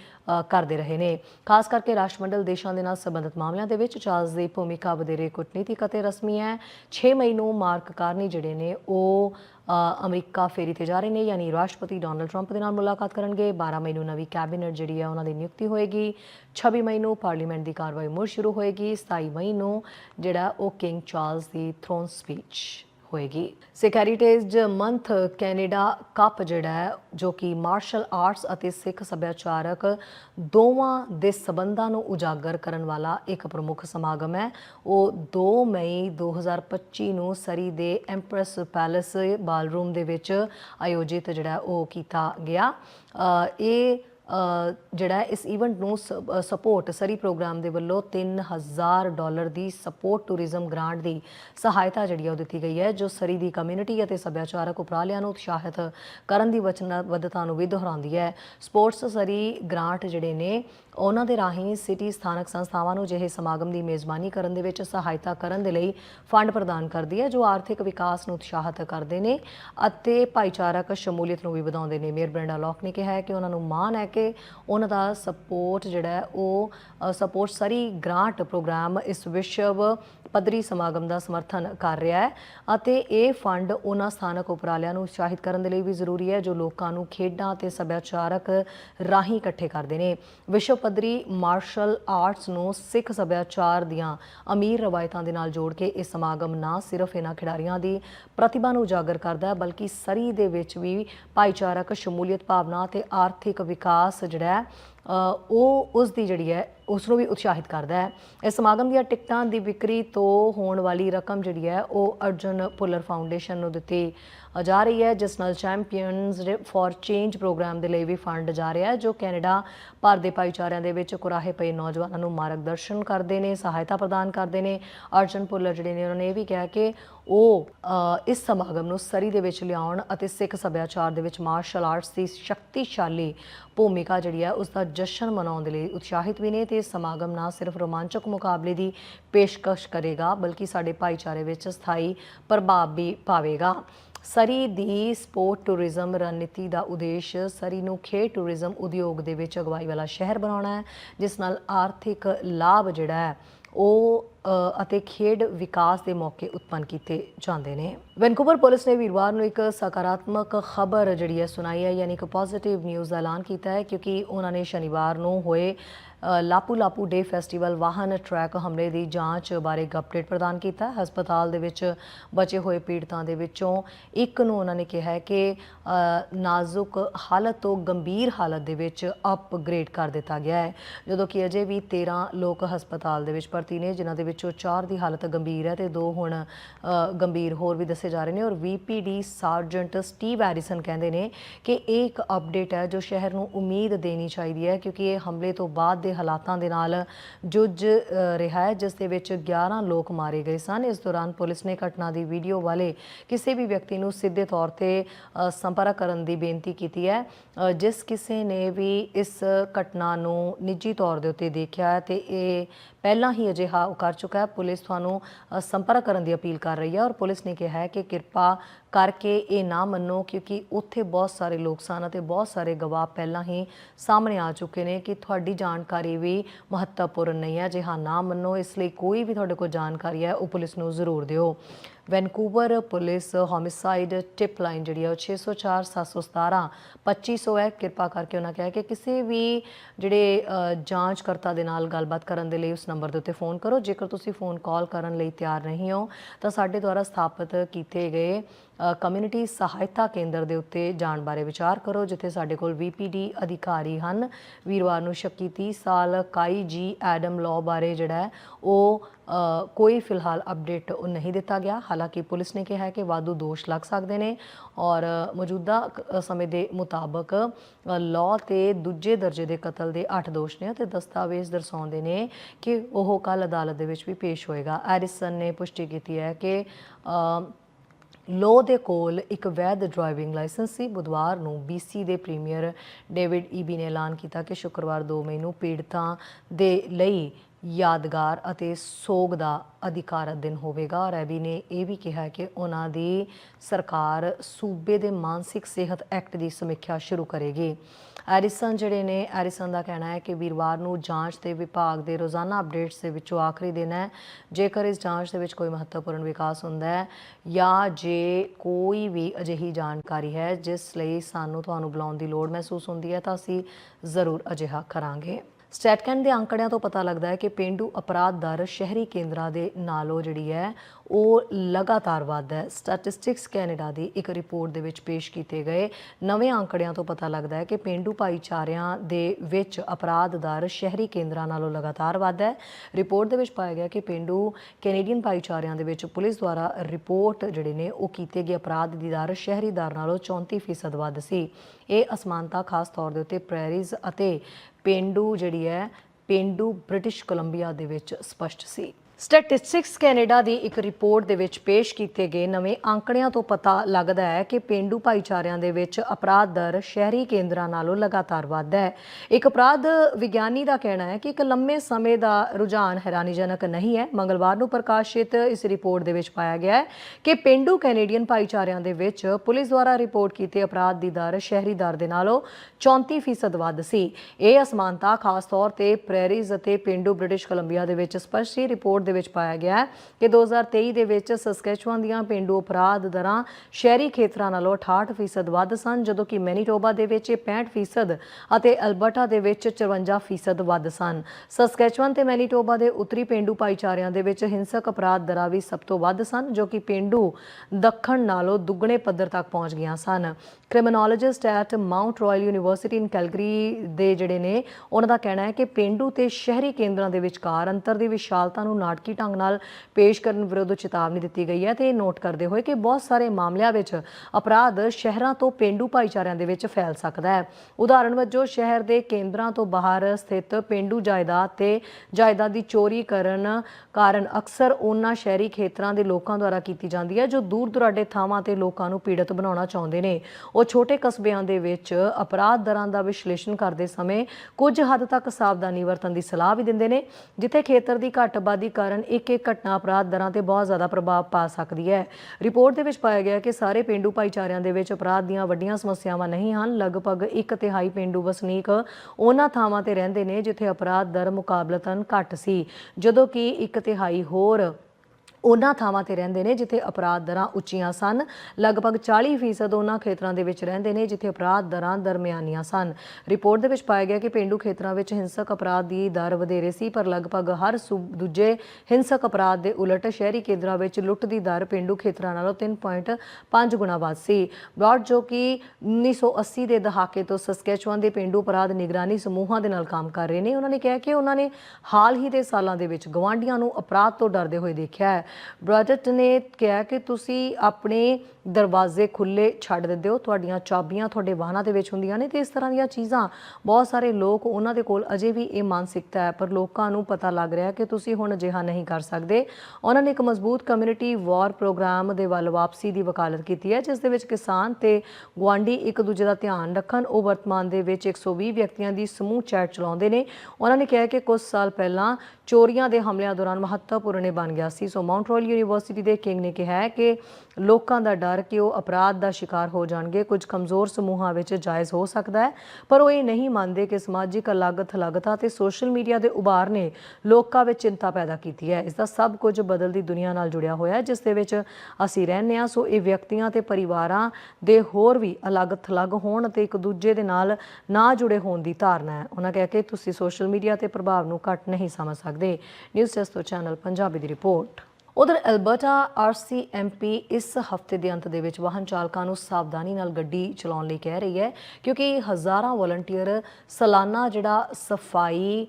A: ਕਰਦੇ ਰਹੇ ਨੇ। ਖਾਸ ਕਰਕੇ ਰਾਸ਼ਟਰਮੰਡਲ ਦੇਸ਼ਾਂ ਦੇ ਨਾਲ ਸੰਬੰਧਿਤ ਮਾਮਲਿਆਂ ਦੇ ਵਿੱਚ ਚਾਰਲਸ ਦੀ ਭੂਮਿਕਾ ਵਧੇਰੇ ਕੂਟਨੀਤਿਕ ਅਤੇ ਰਸਮੀ ਹੈ। 6 ਮਈ ਨੂੰ ਮਾਰਕ ਕਾਰਨੀ ਜਿਹੜੇ ਨੇ ਉਹ ਅਮਰੀਕਾ ਫੇਰੀ ਤੇ ਜਾ ਰਹੇ ਨੇ, ਯਾਨੀ ਰਾਸ਼ਟਰਪਤੀ ਡੋਨਲਡ ਟਰੰਪ ਦੇ ਨਾਲ ਮੁਲਾਕਾਤ ਕਰਨਗੇ। 12 ਮਈ ਨੂੰ ਨਵੀਂ ਕੈਬਨਿਟ ਜਿਹੜੀ ਹੈ ਉਹਨਾਂ ਦੀ ਨਿਯੁਕਤੀ ਹੋਏਗੀ। 26 ਮਈ ਨੂੰ ਪਾਰਲੀਮੈਂਟ ਦੀ ਕਾਰਵਾਈ ਮੁੜ ਸ਼ੁਰੂ ਹੋਏਗੀ। 27 ਮਈ ਨੂੰ ਜਿਹੜਾ ਉਹ ਕਿੰਗ ਚਾਰਲਸ ਦੀ ਥਰੋਨ ਸਪੀਚ। ਹੋਏਗੀ। Sikh heritage month Canada cup ਜਿਹੜਾ ਹੈ, ਜੋ ਕਿ ਮਾਰਸ਼ਲ ਆਰਟਸ ਅਤੇ ਸਿੱਖ ਸੱਭਿਆਚਾਰਕ ਦੋਵਾਂ ਦੇ ਸਬੰਧਾਂ ਨੂੰ ਉਜਾਗਰ ਕਰਨ ਵਾਲਾ ਇੱਕ ਪ੍ਰਮੁੱਖ ਸਮਾਗਮ ਹੈ। ਉਹ 2 ਮਈ 2025 ਨੂੰ ਸਰੀ ਦੇ ਐਮਪ੍ਰੈਸ ਪੈਲੇਸ ਬਾਲਰੂਮ ਦੇ ਵਿੱਚ ਆਯੋਜਿਤ ਜਿਹੜਾ ਉਹ ਕੀਤਾ ਗਿਆ। ਇਹ ਜਿਹੜਾ ਇਸ ਇਵੈਂਟ ਨੂੰ ਸਪੋਰਟ ਸਰੀ ਪ੍ਰੋਗਰਾਮ ਦੇ ਵੱਲੋਂ 3000 ਡਾਲਰ ਦੀ ਸਪੋਰਟ ਟੂਰਿਜ਼ਮ ਗ੍ਰਾਂਟ ਦੀ ਸਹਾਇਤਾ ਜਿਹੜੀ ਹੈ ਉਹ ਦਿੱਤੀ ਗਈ ਹੈ, ਜੋ ਸਰੀ ਦੀ ਕਮਿਊਨਿਟੀ ਅਤੇ ਸੱਭਿਆਚਾਰਕ ਉਪਰਾਲਿਆਂ ਨੂੰ ਉਤਸ਼ਾਹਿਤ ਕਰਨ ਦੀ ਵਚਨਬੱਧਤਾ ਨੂੰ ਵੀ ਦੁਹਰਾਉਂਦੀ ਹੈ। ਸਪੋਰਟਸ ਸਰੀ ਗ੍ਰਾਂਟ ਜਿਹੜੇ ਨੇ ਉਹਨਾਂ ਦੇ ਰਾਹੀਂ ਸਿਟੀ ਸਥਾਨਕ ਸੰਸਥਾਵਾਂ ਨੂੰ ਜਿਹੇ ਸਮਾਗਮ ਦੀ ਮੇਜ਼ਬਾਨੀ ਕਰਨ ਦੇ ਵਿੱਚ ਸਹਾਇਤਾ ਕਰਨ ਦੇ ਲਈ ਫੰਡ ਪ੍ਰਦਾਨ ਕਰਦੀ ਹੈ, ਜੋ ਆਰਥਿਕ ਵਿਕਾਸ ਨੂੰ ਉਤਸ਼ਾਹਿਤ ਕਰਦੇ ਨੇ ਅਤੇ ਭਾਈਚਾਰਕ ਸ਼ਮੂਲੀਅਤ ਨੂੰ ਵੀ ਵਧਾਉਂਦੇ ਨੇ। ਮੇਅਰ ਬ੍ਰੈਂਡਾ ਲੌਕ ਨੇ ਕਿਹਾ ਹੈ ਕਿ ਉਹਨਾਂ ਨੂੰ ਮਾਣ ਹੈ ਕਿ ਉਹਨਾਂ ਦਾ ਸਪੋਰਟ ਜਿਹੜਾ ਉਹ ਸਪੋਰਟ ਸਰੀ ਗ੍ਰਾਂਟ ਪ੍ਰੋਗਰਾਮ ਇਸ ਵਿਸ਼ਵ ਪੱਧਰੀ ਸਮਾਗਮ ਦਾ ਸਮਰਥਨ ਕਰ ਰਿਹਾ ਹੈ ਅਤੇ ਇਹ ਫੰਡ ਉਹਨਾਂ ਸਥਾਨਕ ਉਪਰਾਲਿਆਂ ਨੂੰ ਉਤਸ਼ਾਹਿਤ ਕਰਨ ਦੇ ਲਈ ਵੀ ਜ਼ਰੂਰੀ ਹੈ, ਜੋ ਲੋਕਾਂ ਨੂੰ ਖੇਡਾਂ ਅਤੇ ਸੱਭਿਆਚਾਰਕ ਰਾਹੀਂ ਇਕੱਠੇ ਕਰਦੇ ਨੇ। ਵਿਸ਼ਵ ਪੱਧਰੀ ਮਾਰਸ਼ਲ ਆਰਟਸ ਨੂੰ ਸਿੱਖ ਸੱਭਿਆਚਾਰ ਦੀਆਂ ਅਮੀਰ ਰਵਾਇਤਾਂ ਦੇ ਨਾਲ ਜੋੜ ਕੇ ਇਹ ਸਮਾਗਮ ਨਾ ਸਿਰਫ ਇਹਨਾਂ ਖਿਡਾਰੀਆਂ ਦੀ ਪ੍ਰਤਿਭਾ ਨੂੰ ਉਜਾਗਰ ਕਰਦਾ ਹੈ, ਬਲਕਿ ਸਰੀ ਦੇ ਵਿੱਚ ਵੀ ਭਾਈਚਾਰਕ ਸ਼ਮੂਲੀਅਤ ਭਾਵਨਾ ਤੇ ਆਰਥਿਕ ਵਿਕਾਸ ਜਿਹੜਾ ਉਹ ਉਸ ਦੀ ਜਿਹੜੀ ਹੈ ਉਸ ਨੂੰ ਵੀ ਉਤਸ਼ਾਹਿਤ ਕਰਦਾ ਹੈ। ਇਸ ਸਮਾਗਮ ਦੀਆਂ ਟਿਕਟਾਂ ਦੀ ਵਿਕਰੀ ਤੋਂ ਹੋਣ ਵਾਲੀ ਰਕਮ ਜਿਹੜੀ ਹੈ, ਉਹ ਅਰਜਨ ਪੁੱਲਰ ਫਾਊਂਡੇਸ਼ਨ ਨੂੰ ਦਿੱਤੀ ਜਾ ਰਹੀ ਹੈ, ਜਿਸ ਨਾਲ ਚੈਂਪੀਅਨਸ ਫॉर ਚੇਂਜ ਪ੍ਰੋਗਰਾਮ ਦੇ ਲਈ ਵੀ ਫੰਡ ਜਾ ਰਿਹਾ ਹੈ, ਜੋ ਕੈਨੇਡਾ ਭਰ ਦੇ ਭਾਈਚਾਰਿਆਂ ਦੇ ਵਿੱਚ ਕੁਰਾਹੇ ਪਏ ਨੌਜਵਾਨਾਂ ਨੂੰ ਮਾਰਗਦਰਸ਼ਨ ਕਰਦੇ ਨੇ, ਸਹਾਇਤਾ ਪ੍ਰਦਾਨ ਕਰਦੇ ਨੇ। ਅਰਜਨ ਪੁੱਲਰ ਜਿਹੜੇ ਨੇ, ਉਹਨਾਂ ਨੇ ਇਹ ਵੀ ਕਿਹਾ ਕਿ ਉਹ ਇਸ ਸਮਾਗਮ ਨੂੰ ਸਰੀ ਦੇ ਵਿੱਚ ਲਿਆਉਣ ਅਤੇ ਸਿੱਖ ਸੱਭਿਆਚਾਰ ਦੇ ਵਿੱਚ ਮਾਰਸ਼ਲ ਆਰਟਸ ਦੀ ਸ਼ਕਤੀਸ਼ਾਲੀ ਭੂਮਿਕਾ ਜਿਹੜੀ ਹੈ ਉਸ ਦਾ ਜਸ਼ਨ ਮਨਾਉਣ ਦੇ ਲਈ ਉਤਸ਼ਾਹਿਤ ਵੀ ਨੇ ਤੇ ਇਹ ਸਮਾਗਮ ਨਾ ਸਿਰਫ ਰੋਮਾਂਚਕ ਮੁਕਾਬਲੇ ਦੀ ਪੇਸ਼ਕਸ਼ ਕਰੇਗਾ, ਬਲਕਿ ਸਾਡੇ ਭਾਈਚਾਰੇ ਵਿੱਚ ਸਥਾਈ ਪ੍ਰਭਾਵ ਵੀ ਪਾਵੇਗਾ। ਸਰੀ ਦੀ ਸਪੋਰਟ ਟੂਰਿਜ਼ਮ ਰਣਨੀਤੀ ਦਾ ਉਦੇਸ਼ ਸਰੀ ਨੂੰ ਖੇਡ ਟੂਰਿਜ਼ਮ ਉਦਯੋਗ ਦੇ ਵਿੱਚ ਅਗਵਾਈ ਵਾਲਾ ਸ਼ਹਿਰ ਬਣਾਉਣਾ ਹੈ, ਜਿਸ ਨਾਲ ਆਰਥਿਕ ਲਾਭ ਜਿਹੜਾ ਹੈ, ਉਹ ਅਤੇ ਖੇਡ ਵਿਕਾਸ ਦੇ ਮੌਕੇ ਉਤਪੰਨ ਕੀਤੇ ਜਾਂਦੇ ਨੇ। ਵੈਨਕੂਵਰ ਪੁਲਿਸ ਨੇ ਵੀਰਵਾਰ ਨੂੰ ਇੱਕ ਸਕਾਰਾਤਮਕ ਖਬਰ ਜਿਹੜੀ ਹੈ ਸੁਣਾਈ ਹੈ, ਯਾਨੀ ਕਿ ਪੋਜ਼ਿਟਿਵ ਨਿਊਜ਼ ਦਾ ਐਲਾਨ ਕੀਤਾ ਹੈ, ਕਿਉਂਕਿ ਉਹਨਾਂ ਨੇ ਸ਼ਨੀਵਾਰ ਨੂੰ ਹੋਏ ਲਾਪੂ ਲਾਪੂ ਡੇ ਫੈਸਟੀਵਲ ਵਾਹਨ ਟਰੈਕ ਹਮਲੇ ਦੀ ਜਾਂਚ ਬਾਰੇ ਇੱਕ ਅਪਡੇਟ ਪ੍ਰਦਾਨ ਕੀਤਾ। ਹਸਪਤਾਲ ਦੇ ਵਿੱਚ ਬਚੇ ਹੋਏ ਪੀੜਤਾਂ ਦੇ ਵਿੱਚੋਂ ਇੱਕ ਨੂੰ ਉਹਨਾਂ ਨੇ ਕਿਹਾ ਹੈ ਕਿ ਨਾਜ਼ੁਕ ਹਾਲਤ ਤੋਂ ਗੰਭੀਰ ਹਾਲਤ ਦੇ ਵਿੱਚ ਅਪਗ੍ਰੇਡ ਕਰ ਦਿੱਤਾ ਗਿਆ ਹੈ। ਜਦੋਂ ਕਿ ਅਜੇ ਵੀ 13 ਲੋਕ ਹਸਪਤਾਲ ਦੇ ਵਿੱਚ ਭਰਤੀ ਨੇ, ਜਿਨ੍ਹਾਂ ਦੇ ਵਿੱਚੋਂ 4 ਦੀ ਹਾਲਤ ਗੰਭੀਰ ਹੈ ਤੇ ਦੋ ਹੁਣ ਗੰਭੀਰ ਹੋਰ ਵੀ ਦੱਸੇ ਜਾ ਰਹੇ ਨੇ। ਔਰ ਵੀਪੀਡੀ ਸਰਜੈਂਟ ਸਟੀਵ ਐਰਿਸਨ ਕਹਿੰਦੇ ਨੇ ਕਿ ਇਹ ਇੱਕ ਅਪਡੇਟ ਹੈ ਜੋ ਸ਼ਹਿਰ ਨੂੰ ਉਮੀਦ ਦੇਣੀ ਚਾਹੀਦੀ ਹੈ, ਕਿਉਂਕਿ ਇਹ ਹਮਲੇ ਤੋਂ ਬਾਅਦ ਦੇ ਹਾਲਾਤਾਂ ਦੇ ਨਾਲ ਜੁਝ ਰਿਹਾ ਹੈ, ਜਿਸ ਦੇ ਵਿੱਚ 11 ਲੋਕ ਮਾਰੇ ਗਏ ਸਨ। ਇਸ ਦੌਰਾਨ ਪੁਲਿਸ ਨੇ ਘਟਨਾ ਦੀ ਵੀਡੀਓ ਵਾਲੇ ਕਿਸੇ ਵੀ ਵਿਅਕਤੀ ਨੂੰ ਸਿੱਧੇ ਤੌਰ ਤੇ ਸੰਪਰਕ ਕਰਨ ਦੀ ਬੇਨਤੀ ਕੀਤੀ ਹੈ। ਜਿਸ ਕਿਸੇ ਨੇ ਵੀ ਇਸ ਘਟਨਾ ਨੂੰ ਨਿੱਜੀ ਤੌਰ ਦੇ ਉੱਤੇ ਦੇਖਿਆ ਹੈ ਤੇ ਇਹ ਪਹਿਲਾਂ ਹੀ ਅਜਿਹਾ ਉਹ ਕਰ ਚੁੱਕਾ ਹੈ। ਪੁਲਿਸ ਤੁਹਾਨੂੰ ਸੰਪਰਕ ਕਰਨ ਦੀ ਅਪੀਲ ਕਰ ਰਹੀ ਹੈ ਔਰ ਪੁਲਿਸ ਨੇ ਕਿਹਾ ਹੈ ਕਿ ਕਿਰਪਾ ਕਰਕੇ ਇਹ ਨਾ ਮੰਨੋ, ਕਿਉਂਕਿ ਉੱਥੇ ਬਹੁਤ ਸਾਰੇ ਲੋਕ ਸਨ ਅਤੇ ਬਹੁਤ ਸਾਰੇ ਗਵਾਹ ਪਹਿਲਾਂ ਹੀ ਸਾਹਮਣੇ ਆ ਚੁੱਕੇ ਨੇ ਕਿ ਤੁਹਾਡੀ ਜਾਣਕਾਰੀ ਵੀ ਮਹੱਤਵਪੂਰਨ ਨਹੀਂ ਹੈ। ਜੇ ਹਾਂ ਨਾ ਮੰਨੋ, ਇਸ ਲਈ ਕੋਈ ਵੀ ਤੁਹਾਡੇ ਕੋਲ ਜਾਣਕਾਰੀ ਹੈ, ਉਹ ਪੁਲਿਸ ਨੂੰ ਜ਼ਰੂਰ ਦਿਓ। Vancouver police homicide tip line ਜਿਹੜੀ ਹੈ ਉਹ 604 717 2500 ਹੈ। ਕਿਰਪਾ ਕਰਕੇ ਉਹਨਾਂ ਕਿਹਾ ਕਿ ਕਿਸੇ ਵੀ ਜਿਹੜੇ ਜਾਂਚਕਰਤਾ ਦੇ ਨਾਲ ਗੱਲਬਾਤ ਕਰਨ ਦੇ ਲਈ ਉਸ ਨੰਬਰ ਦੇ ਉੱਤੇ ਫੋਨ ਕਰੋ। ਜੇਕਰ ਤੁਸੀਂ ਫੋਨ ਕਾਲ ਕਰਨ ਲਈ ਤਿਆਰ ਨਹੀਂ ਹੋ, ਤਾਂ ਸਾਡੇ ਦੁਆਰਾ ਸਥਾਪਿਤ ਕੀਤੇ ਗਏ ਕਮਿਊਨਿਟੀ ਸਹਾਇਤਾ ਕੇਂਦਰ ਦੇ ਉੱਤੇ ਜਾਣ ਬਾਰੇ ਵਿਚਾਰ ਕਰੋ, ਜਿੱਥੇ ਸਾਡੇ ਕੋਲ ਵੀਪੀਡੀ ਅਧਿਕਾਰੀ ਹਨ। ਵੀਰਵਾਰ ਨੂੰ ਸ਼ੱਕੀ 30 ਸਾਲ ਕਾਈ ਜੀ ਐਡਮ ਲਾਅ ਬਾਰੇ ਜਿਹੜਾ ਉਹ ਕੋਈ ਫਿਲਹਾਲ ਅਪਡੇਟ ਨਹੀਂ ਦਿੱਤਾ ਗਿਆ। ਹਾਲਾਂਕਿ ਪੁਲਿਸ ਨੇ ਕਿਹਾ ਹੈ ਕਿ ਵਾਧੂ ਦੋਸ਼ ਲੱਗ ਸਕਦੇ ਨੇ ਔਰ ਮੌਜੂਦਾ ਸਮੇਂ ਦੇ ਮੁਤਾਬਕ ਲਾਅ ਤੇ ਦੂਜੇ ਦਰਜੇ ਦੇ ਕਤਲ ਦੇ 8 ਦੋਸ਼ ਨੇ ਅਤੇ ਦਸਤਾਵੇਜ਼ ਦਰਸਾਉਂਦੇ ਨੇ ਕਿ ਉਹ ਕੱਲ ਅਦਾਲਤ ਦੇ ਵਿੱਚ ਵੀ ਪੇਸ਼ ਹੋਏਗਾ। ਐਰਿਸਨ ਨੇ ਪੁਸ਼ਟੀ ਕੀਤੀ ਹੈ ਕਿ ਅ, ਲੋ ਦੇ ਕੋਲ ਇੱਕ ਵੈਧ ਡਰਾਈਵਿੰਗ ਲਾਇਸੈਂਸ ਸੀ। ਬੁੱਧਵਾਰ ਨੂੰ BC ਦੇ ਪ੍ਰੀਮੀਅਰ ਡੇਵਿਡ ਈਬੀ ਨੇ ਐਲਾਨ ਕੀਤਾ ਕਿ ਸ਼ੁੱਕਰਵਾਰ 2 ਮਈ ਨੂੰ ਪੀੜਤਾਂ ਦੇ ਲਈ ਯਾਦਗਾਰ ਅਤੇ ਸੋਗ ਦਾ ਅਧਿਕਾਰਤ ਦਿਨ ਹੋਵੇਗਾ। ਔਰ ਐਬੀ ਨੇ ਇਹ ਵੀ ਕਿਹਾ ਕਿ ਉਹਨਾਂ ਦੀ ਸਰਕਾਰ ਸੂਬੇ ਦੇ ਮਾਨਸਿਕ ਸਿਹਤ ਐਕਟ ਦੀ ਸਮੀਖਿਆ ਸ਼ੁਰੂ ਕਰੇਗੀ। ਐਰਿਸਨ ਜਿਹੜੇ ਨੇ, ਐਰਿਸਨ ਦਾ ਕਹਿਣਾ ਹੈ ਕਿ ਵੀਰਵਾਰ ਨੂੰ ਜਾਂਚ ਦੇ ਵਿਭਾਗ ਦੇ ਰੋਜ਼ਾਨਾ ਅਪਡੇਟਸ ਦੇ ਵਿੱਚੋਂ ਆਖਰੀ ਦਿਨ ਹੈ। ਜੇਕਰ ਇਸ ਜਾਂਚ ਦੇ ਵਿੱਚ ਕੋਈ ਮਹੱਤਵਪੂਰਨ ਵਿਕਾਸ ਹੁੰਦਾ ਹੈ ਜਾਂ ਜੇ ਕੋਈ ਵੀ ਅਜਿਹੀ ਜਾਣਕਾਰੀ ਹੈ ਜਿਸ ਲਈ ਸਾਨੂੰ ਤੁਹਾਨੂੰ ਬੁਲਾਉਣ ਦੀ ਲੋੜ ਮਹਿਸੂਸ ਹੁੰਦੀ ਹੈ ਤਾਂ ਅਸੀਂ ਜ਼ਰੂਰ ਅਜਿਹਾ ਕਰਾਂਗੇ। ਸਟੈਟਕੈਨ ਦੇ ਅੰਕੜਿਆਂ ਤੋਂ ਪਤਾ ਲੱਗਦਾ ਹੈ ਕਿ ਪਿੰਡੂ ਅਪਰਾਧ ਦਰ ਸ਼ਹਿਰੀ ਕੇਂਦਰਾਂ ਦੇ ਨਾਲੋਂ ਜਿਹੜੀ ਹੈ ਉਹ ਲਗਾਤਾਰ ਵੱਧਦਾ ਹੈ। ਸਟੈਟਿਸਟਿਕਸ ਕੈਨੇਡਾ ਦੀ ਇੱਕ ਰਿਪੋਰਟ ਦੇ ਵਿੱਚ ਪੇਸ਼ ਕੀਤੇ ਗਏ ਨਵੇਂ ਅੰਕੜਿਆਂ ਤੋਂ ਪਤਾ ਲੱਗਦਾ ਹੈ ਕਿ ਪਿੰਡੂ ਭਾਈਚਾਰਿਆਂ ਦੇ ਵਿੱਚ ਅਪਰਾਧ ਦਰ ਸ਼ਹਿਰੀ ਕੇਂਦਰਾਂ ਨਾਲੋਂ ਲਗਾਤਾਰ ਵੱਧਦਾ ਹੈ। ਰਿਪੋਰਟ ਦੇ ਵਿੱਚ ਪਾਇਆ ਗਿਆ ਕਿ ਪਿੰਡੂ ਕੈਨੇਡੀਅਨ ਭਾਈਚਾਰਿਆਂ ਦੇ ਵਿੱਚ ਪੁਲਿਸ ਦੁਆਰਾ ਰਿਪੋਰਟ ਜਿਹੜੇ ਨੇ, ਉਹ ਕੀਤੇ ਗਏ ਅਪਰਾਧ ਦੀ ਦਰ ਸ਼ਹਿਰੀ ਦਰ ਨਾਲੋਂ 34% ਵੱਧ ਸੀ। ਇਹ ਅਸਮਾਨਤਾ ਖਾਸ ਤੌਰ ਦੇ ਉੱਤੇ ਪ੍ਰੈਰੀਜ਼ ਅਤੇ ਪਿੰਡੂ ਜਿਹੜੀ ਹੈ, ਪਿੰਡੂ ਬ੍ਰਿਟਿਸ਼ ਕੋਲੰਬੀਆ ਦੇ ਵਿੱਚ ਸਪਸ਼ਟ ਸੀ। ਸਟੈਟਿਸਟਿਕਸ ਕੈਨੇਡਾ ਦੀ ਇੱਕ ਰਿਪੋਰਟ ਦੇ ਵਿੱਚ ਪੇਸ਼ ਕੀਤੇ ਗਏ ਨਵੇਂ ਅੰਕੜਿਆਂ ਤੋਂ ਪਤਾ ਲੱਗਦਾ ਹੈ ਕਿ ਪਿੰਡੂ ਭਾਈਚਾਰਿਆਂ ਦੇ ਵਿੱਚ ਅਪਰਾਧ ਦਰ ਸ਼ਹਿਰੀ ਕੇਂਦਰਾਂ ਨਾਲੋਂ ਲਗਾਤਾਰ ਵੱਧਦਾ ਹੈ। ਇੱਕ ਅਪਰਾਧ ਵਿਗਿਆਨੀ ਦਾ ਕਹਿਣਾ ਹੈ ਕਿ ਇੱਕ ਲੰਮੇ ਸਮੇਂ ਦਾ ਰੁਝਾਨ ਹੈਰਾਨੀਜਨਕ ਨਹੀਂ ਹੈ। ਮੰਗਲਵਾਰ ਨੂੰ ਪ੍ਰਕਾਸ਼ਿਤ ਇਸ ਰਿਪੋਰਟ ਦੇ ਵਿੱਚ ਪਾਇਆ ਗਿਆ ਹੈ ਕਿ ਪਿੰਡੂ ਕੈਨੇਡੀਅਨ ਭਾਈਚਾਰਿਆਂ ਦੇ ਵਿੱਚ ਪੁਲਿਸ ਦੁਆਰਾ ਰਿਪੋਰਟ ਕੀਤੇ ਅਪਰਾਧ ਦੀ ਦਰ ਸ਼ਹਿਰੀ ਦਰ ਦੇ ਨਾਲੋਂ 34% ਵੱਧ ਸੀ। ਇਹ ਅਸਮਾਨਤਾ, ਖਾਸ ਤੌਰ ਤੇ ਪ੍ਰੈਰੀਜ਼ ਅਤੇ ਪਿੰਡੂ ਬ੍ਰਿਟਿਸ਼ ਕੋਲੰਬੀਆ ਦੇ ਵਿੱਚ ਸਪਸ਼ਟ ਸੀ। ਰਿਪੋਰਟ ਦੇ ਵਿੱਚ ਪਾਇਆ ਗਿਆ ਹੈ ਕਿ 2023 ਦੇ ਵਿੱਚ ਸਸਕੈਚੁਆਨ ਦੀਆਂ ਪਿੰਡੂ ਅਪਰਾਧ ਦਰਾਂ ਸ਼ਹਿਰੀ ਖੇਤਰਾਂ ਨਾਲੋਂ 68% ਵੱਧ ਸਨ, ਜਦੋਂ ਕਿ ਮੈਨੀਟੋਬਾ ਦੇ ਵਿੱਚ ਇਹ 65% ਅਤੇ ਅਲਬਰਟਾ ਦੇ ਵਿੱਚ 54% ਵੱਧ ਸਨ। ਸਸਕੈਚੁਆਨ ਤੇ ਮੈਨੀਟੋਬਾ ਦੇ ਉੱਤਰੀ ਪਿੰਡੂ ਭਾਈਚਾਰਿਆਂ ਦੇ ਵਿੱਚ ਹਿੰਸਕ ਅਪਰਾਧ ਦਰਾਂ ਵੀ ਸਭ ਤੋਂ ਵੱਧ ਸਨ, ਜੋ ਕਿ ਪਿੰਡੂ ਦੱਖਣ ਨਾਲੋਂ ਦੁੱਗਣੇ ਪੱਧਰ ਤੱਕ ਪਹੁੰਚ ਗਈਆਂ ਸਨ। Criminologist at Mount Royal University in Calgary ਦੇ ਜਿਹੜੇ ਨੇ, ਉਹਨਾਂ ਦਾ ਕਹਿਣਾ ਹੈ ਕਿ ਪਿੰਡੂ ਤੇ ਸ਼ਹਿਰੀ ਕੇਂਦਰਾਂ ਦੇ ਵਿਚਕਾਰ ਅੰਤਰ ਦੀ ਵਿਸ਼ਾਲਤਾ ਨੂੰ ਨਾਟ ਨਾਟਕੀ ਢੰਗ ਨਾਲ ਪੇਸ਼ ਕਰਨ ਵਿਰੁੱਧ ਚੇਤਾਵਨੀ ਦਿੱਤੀ ਗਈ ਹੈ ਤੇ ਇਹ ਨੋਟ ਕਰਦੇ ਹੋਏ ਕਿ ਬਹੁਤ ਸਾਰੇ ਮਾਮਲਿਆਂ ਵਿੱਚ ਅਪਰਾਧ ਸ਼ਹਿਰਾਂ ਤੋਂ ਪਿੰਡੂ ਭਾਈਚਾਰਿਆਂ ਦੇ ਵਿੱਚ ਫੈਲ ਸਕਦਾ ਹੈ। ਉਦਾਹਰਣ ਵਜੋਂ ਸ਼ਹਿਰ ਦੇ ਕੇਂਦਰਾਂ ਤੋਂ ਬਾਹਰ ਸਥਿਤ ਪਿੰਡੂ ਜਾਇਦਾਦ ਤੇ ਜਾਇਦਾਦ ਦੀ ਚੋਰੀ ਕਰਨ ਕਾਰਨ ਅਕਸਰ ਉਹਨਾਂ ਸ਼ਹਿਰੀ ਖੇਤਰਾਂ ਦੇ ਲੋਕਾਂ ਦੁਆਰਾ ਕੀਤੀ ਜਾਂਦੀ ਹੈ ਜੋ ਦੂਰ ਦੁਰਾਡੇ ਥਾਵਾਂ ਤੇ ਲੋਕਾਂ ਨੂੰ ਪੀੜਤ ਬਣਾਉਣਾ ਚਾਹੁੰਦੇ ਨੇ। ਉਹ ਛੋਟੇ ਕਸਬਿਆਂ ਦੇ ਵਿੱਚ ਅਪਰਾਧ ਦਰਾਂ ਦਾ ਵਿਸ਼ਲੇਸ਼ਣ ਕਰਦੇ ਸਮੇਂ ਕੁਝ ਹੱਦ ਤੱਕ ਸਾਵਧਾਨੀ ਵਰਤਣ ਦੀ ਸਲਾਹ ਵੀ ਦਿੰਦੇ ਨੇ, ਜਿੱਥੇ ਖੇਤਰ ਦੀ ਘੱਟ ਆਬਾਦੀ ਕਾਰਨ ਇੱਕ ਇੱਕ ਘਟਨਾ ਅਪਰਾਧ ਦਰਾਂ ਤੇ ਬਹੁਤ ਜ਼ਿਆਦਾ ਪ੍ਰਭਾਵ ਪਾ ਸਕਦੀ ਹੈ। ਰਿਪੋਰਟ ਦੇ ਵਿੱਚ ਪਾਇਆ ਗਿਆ ਕਿ ਸਾਰੇ ਪਿੰਡੂ ਭਾਈਚਾਰਿਆਂ ਦੇ ਵਿੱਚ ਅਪਰਾਧ ਦੀਆਂ ਵੱਡੀਆਂ ਸਮੱਸਿਆਵਾਂ ਨਹੀਂ ਹਨ। ਲਗਭਗ ਇੱਕ ਤਿਹਾਈ ਪਿੰਡੂ ਵਸਨੀਕ ਉਹਨਾਂ ਥਾਵਾਂ ਤੇ ਰਹਿੰਦੇ ਨੇ ਜਿੱਥੇ ਅਪਰਾਧ ਦਰ ਮੁਕਾਬਲਤਨ ਘੱਟ ਸੀ। ਜਦੋਂ ਕਿ ਇੱਕ ਤਿਹਾਈ ਹੋਰ ਉਹਨਾਂ ਥਾਵਾਂ ਤੇ ਰਹਿੰਦੇ ਨੇ ਜਿੱਥੇ ਅਪਰਾਧ ਦਰਾਂ ਉੱਚੀਆਂ ਸਨ। ਲਗਭਗ 40% ਉਹਨਾਂ ਖੇਤਰਾਂ ਦੇ ਵਿੱਚ ਰਹਿੰਦੇ ਨੇ ਜਿੱਥੇ ਅਪਰਾਧ ਦਰਾਂ ਦਰਮਿਆਨੀਆਂ ਸਨ। ਰਿਪੋਰਟ ਦੇ ਵਿੱਚ ਪਾਇਆ ਗਿਆ ਕਿ ਪਿੰਡੂ ਖੇਤਰਾਂ ਵਿੱਚ ਹਿੰਸਕ ਅਪਰਾਧ ਦੀ ਦਰ ਵਧੇਰੇ ਸੀ, ਪਰ ਲਗਭਗ ਹਰ ਸੂਬ- ਦੂਜੇ ਹਿੰਸਕ ਅਪਰਾਧ ਦੇ ਉਲਟ ਸ਼ਹਿਰੀ ਕੇਂਦਰਾਂ ਵਿੱਚ ਲੁੱਟ ਦੀ ਦਰ ਪਿੰਡੂ ਖੇਤਰਾਂ ਨਾਲੋਂ 3.5 ਗੁਣਾ ਵੱਧ ਸੀ। ਬ੍ਰੌਡ ਜੋ ਕਿ 1980 ਦੇ ਦਹਾਕੇ ਤੋਂ ਸਸਕੈਚੁਆਨ ਦੇ ਪਿੰਡੂ ਅਪਰਾਧ ਨਿਗਰਾਨੀ ਸਮੂਹਾਂ ਦੇ ਨਾਲ ਕੰਮ ਕਰ ਰਹੇ ਨੇ। ਉਹਨਾਂ ਨੇ ਕਿਹਾ ਕਿ ਉਹਨਾਂ ਨੇ ਹਾਲ ਹੀ ਦੇ ਸਾਲਾਂ ਦੇ ਵਿੱਚ ਗਵਾਂਢੀਆਂ ਨੂੰ ਅਪਰਾਧ ਤੋਂ ਡਰਦੇ ਹੋਏ ਦੇਖਿਆ ਹੈ। ਬ੍ਰਾਜਟ ਨੇ ਕਿਹਾ ਕਿ ਤੁਸੀਂ ਆਪਣੇ ਦਰਵਾਜ਼ੇ ਖੁੱਲੇ ਛੱਡ ਦਿੰਦੇ ਹੋ, ਤੁਹਾਡੀਆਂ ਚਾਬੀਆਂ ਤੁਹਾਡੇ ਵਾਹਨਾਂ ਦੇ ਵਿੱਚ ਹੁੰਦੀਆਂ ਨੇ ਤੇ ਇਸ ਤਰ੍ਹਾਂ ਦੀਆਂ ਚੀਜ਼ਾਂ, ਬਹੁਤ ਸਾਰੇ ਲੋਕ ਉਹਨਾਂ ਦੇ ਕੋਲ ਅਜੇ ਵੀ ਇਹ ਮਾਨਸਿਕਤਾ ਹੈ, ਪਰ ਲੋਕਾਂ ਨੂੰ ਪਤਾ ਲੱਗ ਰਿਹਾ ਕਿ ਤੁਸੀਂ ਹੁਣ ਅਜਿਹਾ ਨਹੀਂ ਕਰ ਸਕਦੇ। ਉਹਨਾਂ ਨੇ ਇੱਕ ਮਜ਼ਬੂਤ ਕਮਿਊਨਿਟੀ ਵਾਰ ਪ੍ਰੋਗਰਾਮ ਦੇ ਵੱਲ ਵਾਪਸੀ ਦੀ ਵਕਾਲਤ ਕੀਤੀ ਹੈ, ਜਿਸ ਦੇ ਵਿੱਚ ਕਿਸਾਨ ਤੇ ਗੁਆਂਢੀ ਇੱਕ ਦੂਜੇ ਦਾ ਧਿਆਨ ਰੱਖਣ, ਉਹ ਵਰਤਮਾਨ ਦੇ ਵਿੱਚ 120 ਵਿਅਕਤੀਆਂ ਦੀ ਸਮੂਹ ਚੈਟ ਚਲਾਉਂਦੇ ਨੇ। ਉਹਨਾਂ ਨੇ ਕਿਹਾ ਕਿ ਕੁਝ ਸਾਲ ਪਹਿਲਾਂ ਚੋਰੀਆਂ ਦੇ ਹਮਲਿਆਂ ਦੌਰਾਨ ਮਹੱਤਵਪੂਰਨ ਇਹ ਬਣ ਗਿਆ ਸੀ। ਸੋ ਮਾਉਂਟ ਰੋਇਲ ਯੂਨੀਵਰਸਿਟੀ ਦੇ ਕਿੰਗ ਨੇ ਕਿਹਾ ਹੈ ਕਿ ਲੋਕਾਂ ਦਾ ਡਰ ਕਿ ਉਹ ਅਪਰਾਧ ਦਾ ਸ਼ਿਕਾਰ ਹੋ ਜਾਣਗੇ। ਕੁਝ ਕਮਜ਼ੋਰ ਸਮੂਹਾਂ ਵਿੱਚ ਜਾਇਜ਼ ਹੋ ਸਕਦਾ ਹੈ, ਪਰ ਉਹ ਇਹ ਨਹੀਂ ਮੰਨਦੇ ਕਿ ਸਮਾਜਿਕ ਅਲੱਗ ਥਲੱਗਤਾ ਤੇ ਸੋਸ਼ਲ ਮੀਡੀਆ ਦੇ ਉਭਾਰ ਨੇ ਲੋਕਾਂ ਵਿੱਚ ਚਿੰਤਾ ਪੈਦਾ ਕੀਤੀ ਹੈ। ਇਸ ਦਾ ਸਭ ਕੁਝ ਬਦਲਦੀ ਦੁਨੀਆ ਨਾਲ ਜੁੜਿਆ ਹੋਇਆ ਹੈ, ਜਿਸ ਦੇ ਵਿੱਚ ਅਸੀਂ ਰਹਿੰਦੇ ਹਾਂ। ਸੋ ਇਹ ਵਿਅਕਤੀਆਂ ਤੇ ਪਰਿਵਾਰਾਂ ਦੇ ਹੋਰ ਵੀ ਅਲੱਗ ਥਲੱਗ ਹੋਣ ਅਤੇ ਇੱਕ ਦੂਜੇ ਦੇ ਨਾਲ ਨਾ ਜੁੜੇ ਹੋਣ ਦੀ ਧਾਰਨਾ ਹੈ। ਉਹਨਾਂ ਕਹਿ ਕੇ ਤੁਸੀਂ ਸੋਸ਼ਲ ਮੀਡੀਆ ਤੇ ਪ੍ਰਭਾਵ ਨੂੰ ਘੱਟ ਨਹੀਂ ਸਮਝ ਸਕਦੇ। ਨਿਊਜ਼ ਡੈਸਕ ਚੈਨਲ ਪੰਜਾਬੀ ਦੀ ਰਿਪੋਰਟ। ਉਧਰ ਐਲਬਰਟਾ ਆਰਸੀਐਮਪੀ ਇਸ ਹਫ਼ਤੇ ਦੇ ਅੰਤ ਦੇ ਵਿੱਚ ਵਾਹਨ ਚਾਲਕਾਂ ਨੂੰ ਸਾਵਧਾਨੀ ਨਾਲ ਗੱਡੀ ਚਲਾਉਣ ਲਈ ਕਹਿ ਰਹੀ ਹੈ, ਕਿਉਂਕਿ ਹਜ਼ਾਰਾਂ ਵਲੰਟੀਅਰ ਸਾਲਾਨਾ ਜਿਹੜਾ ਸਫ਼ਾਈ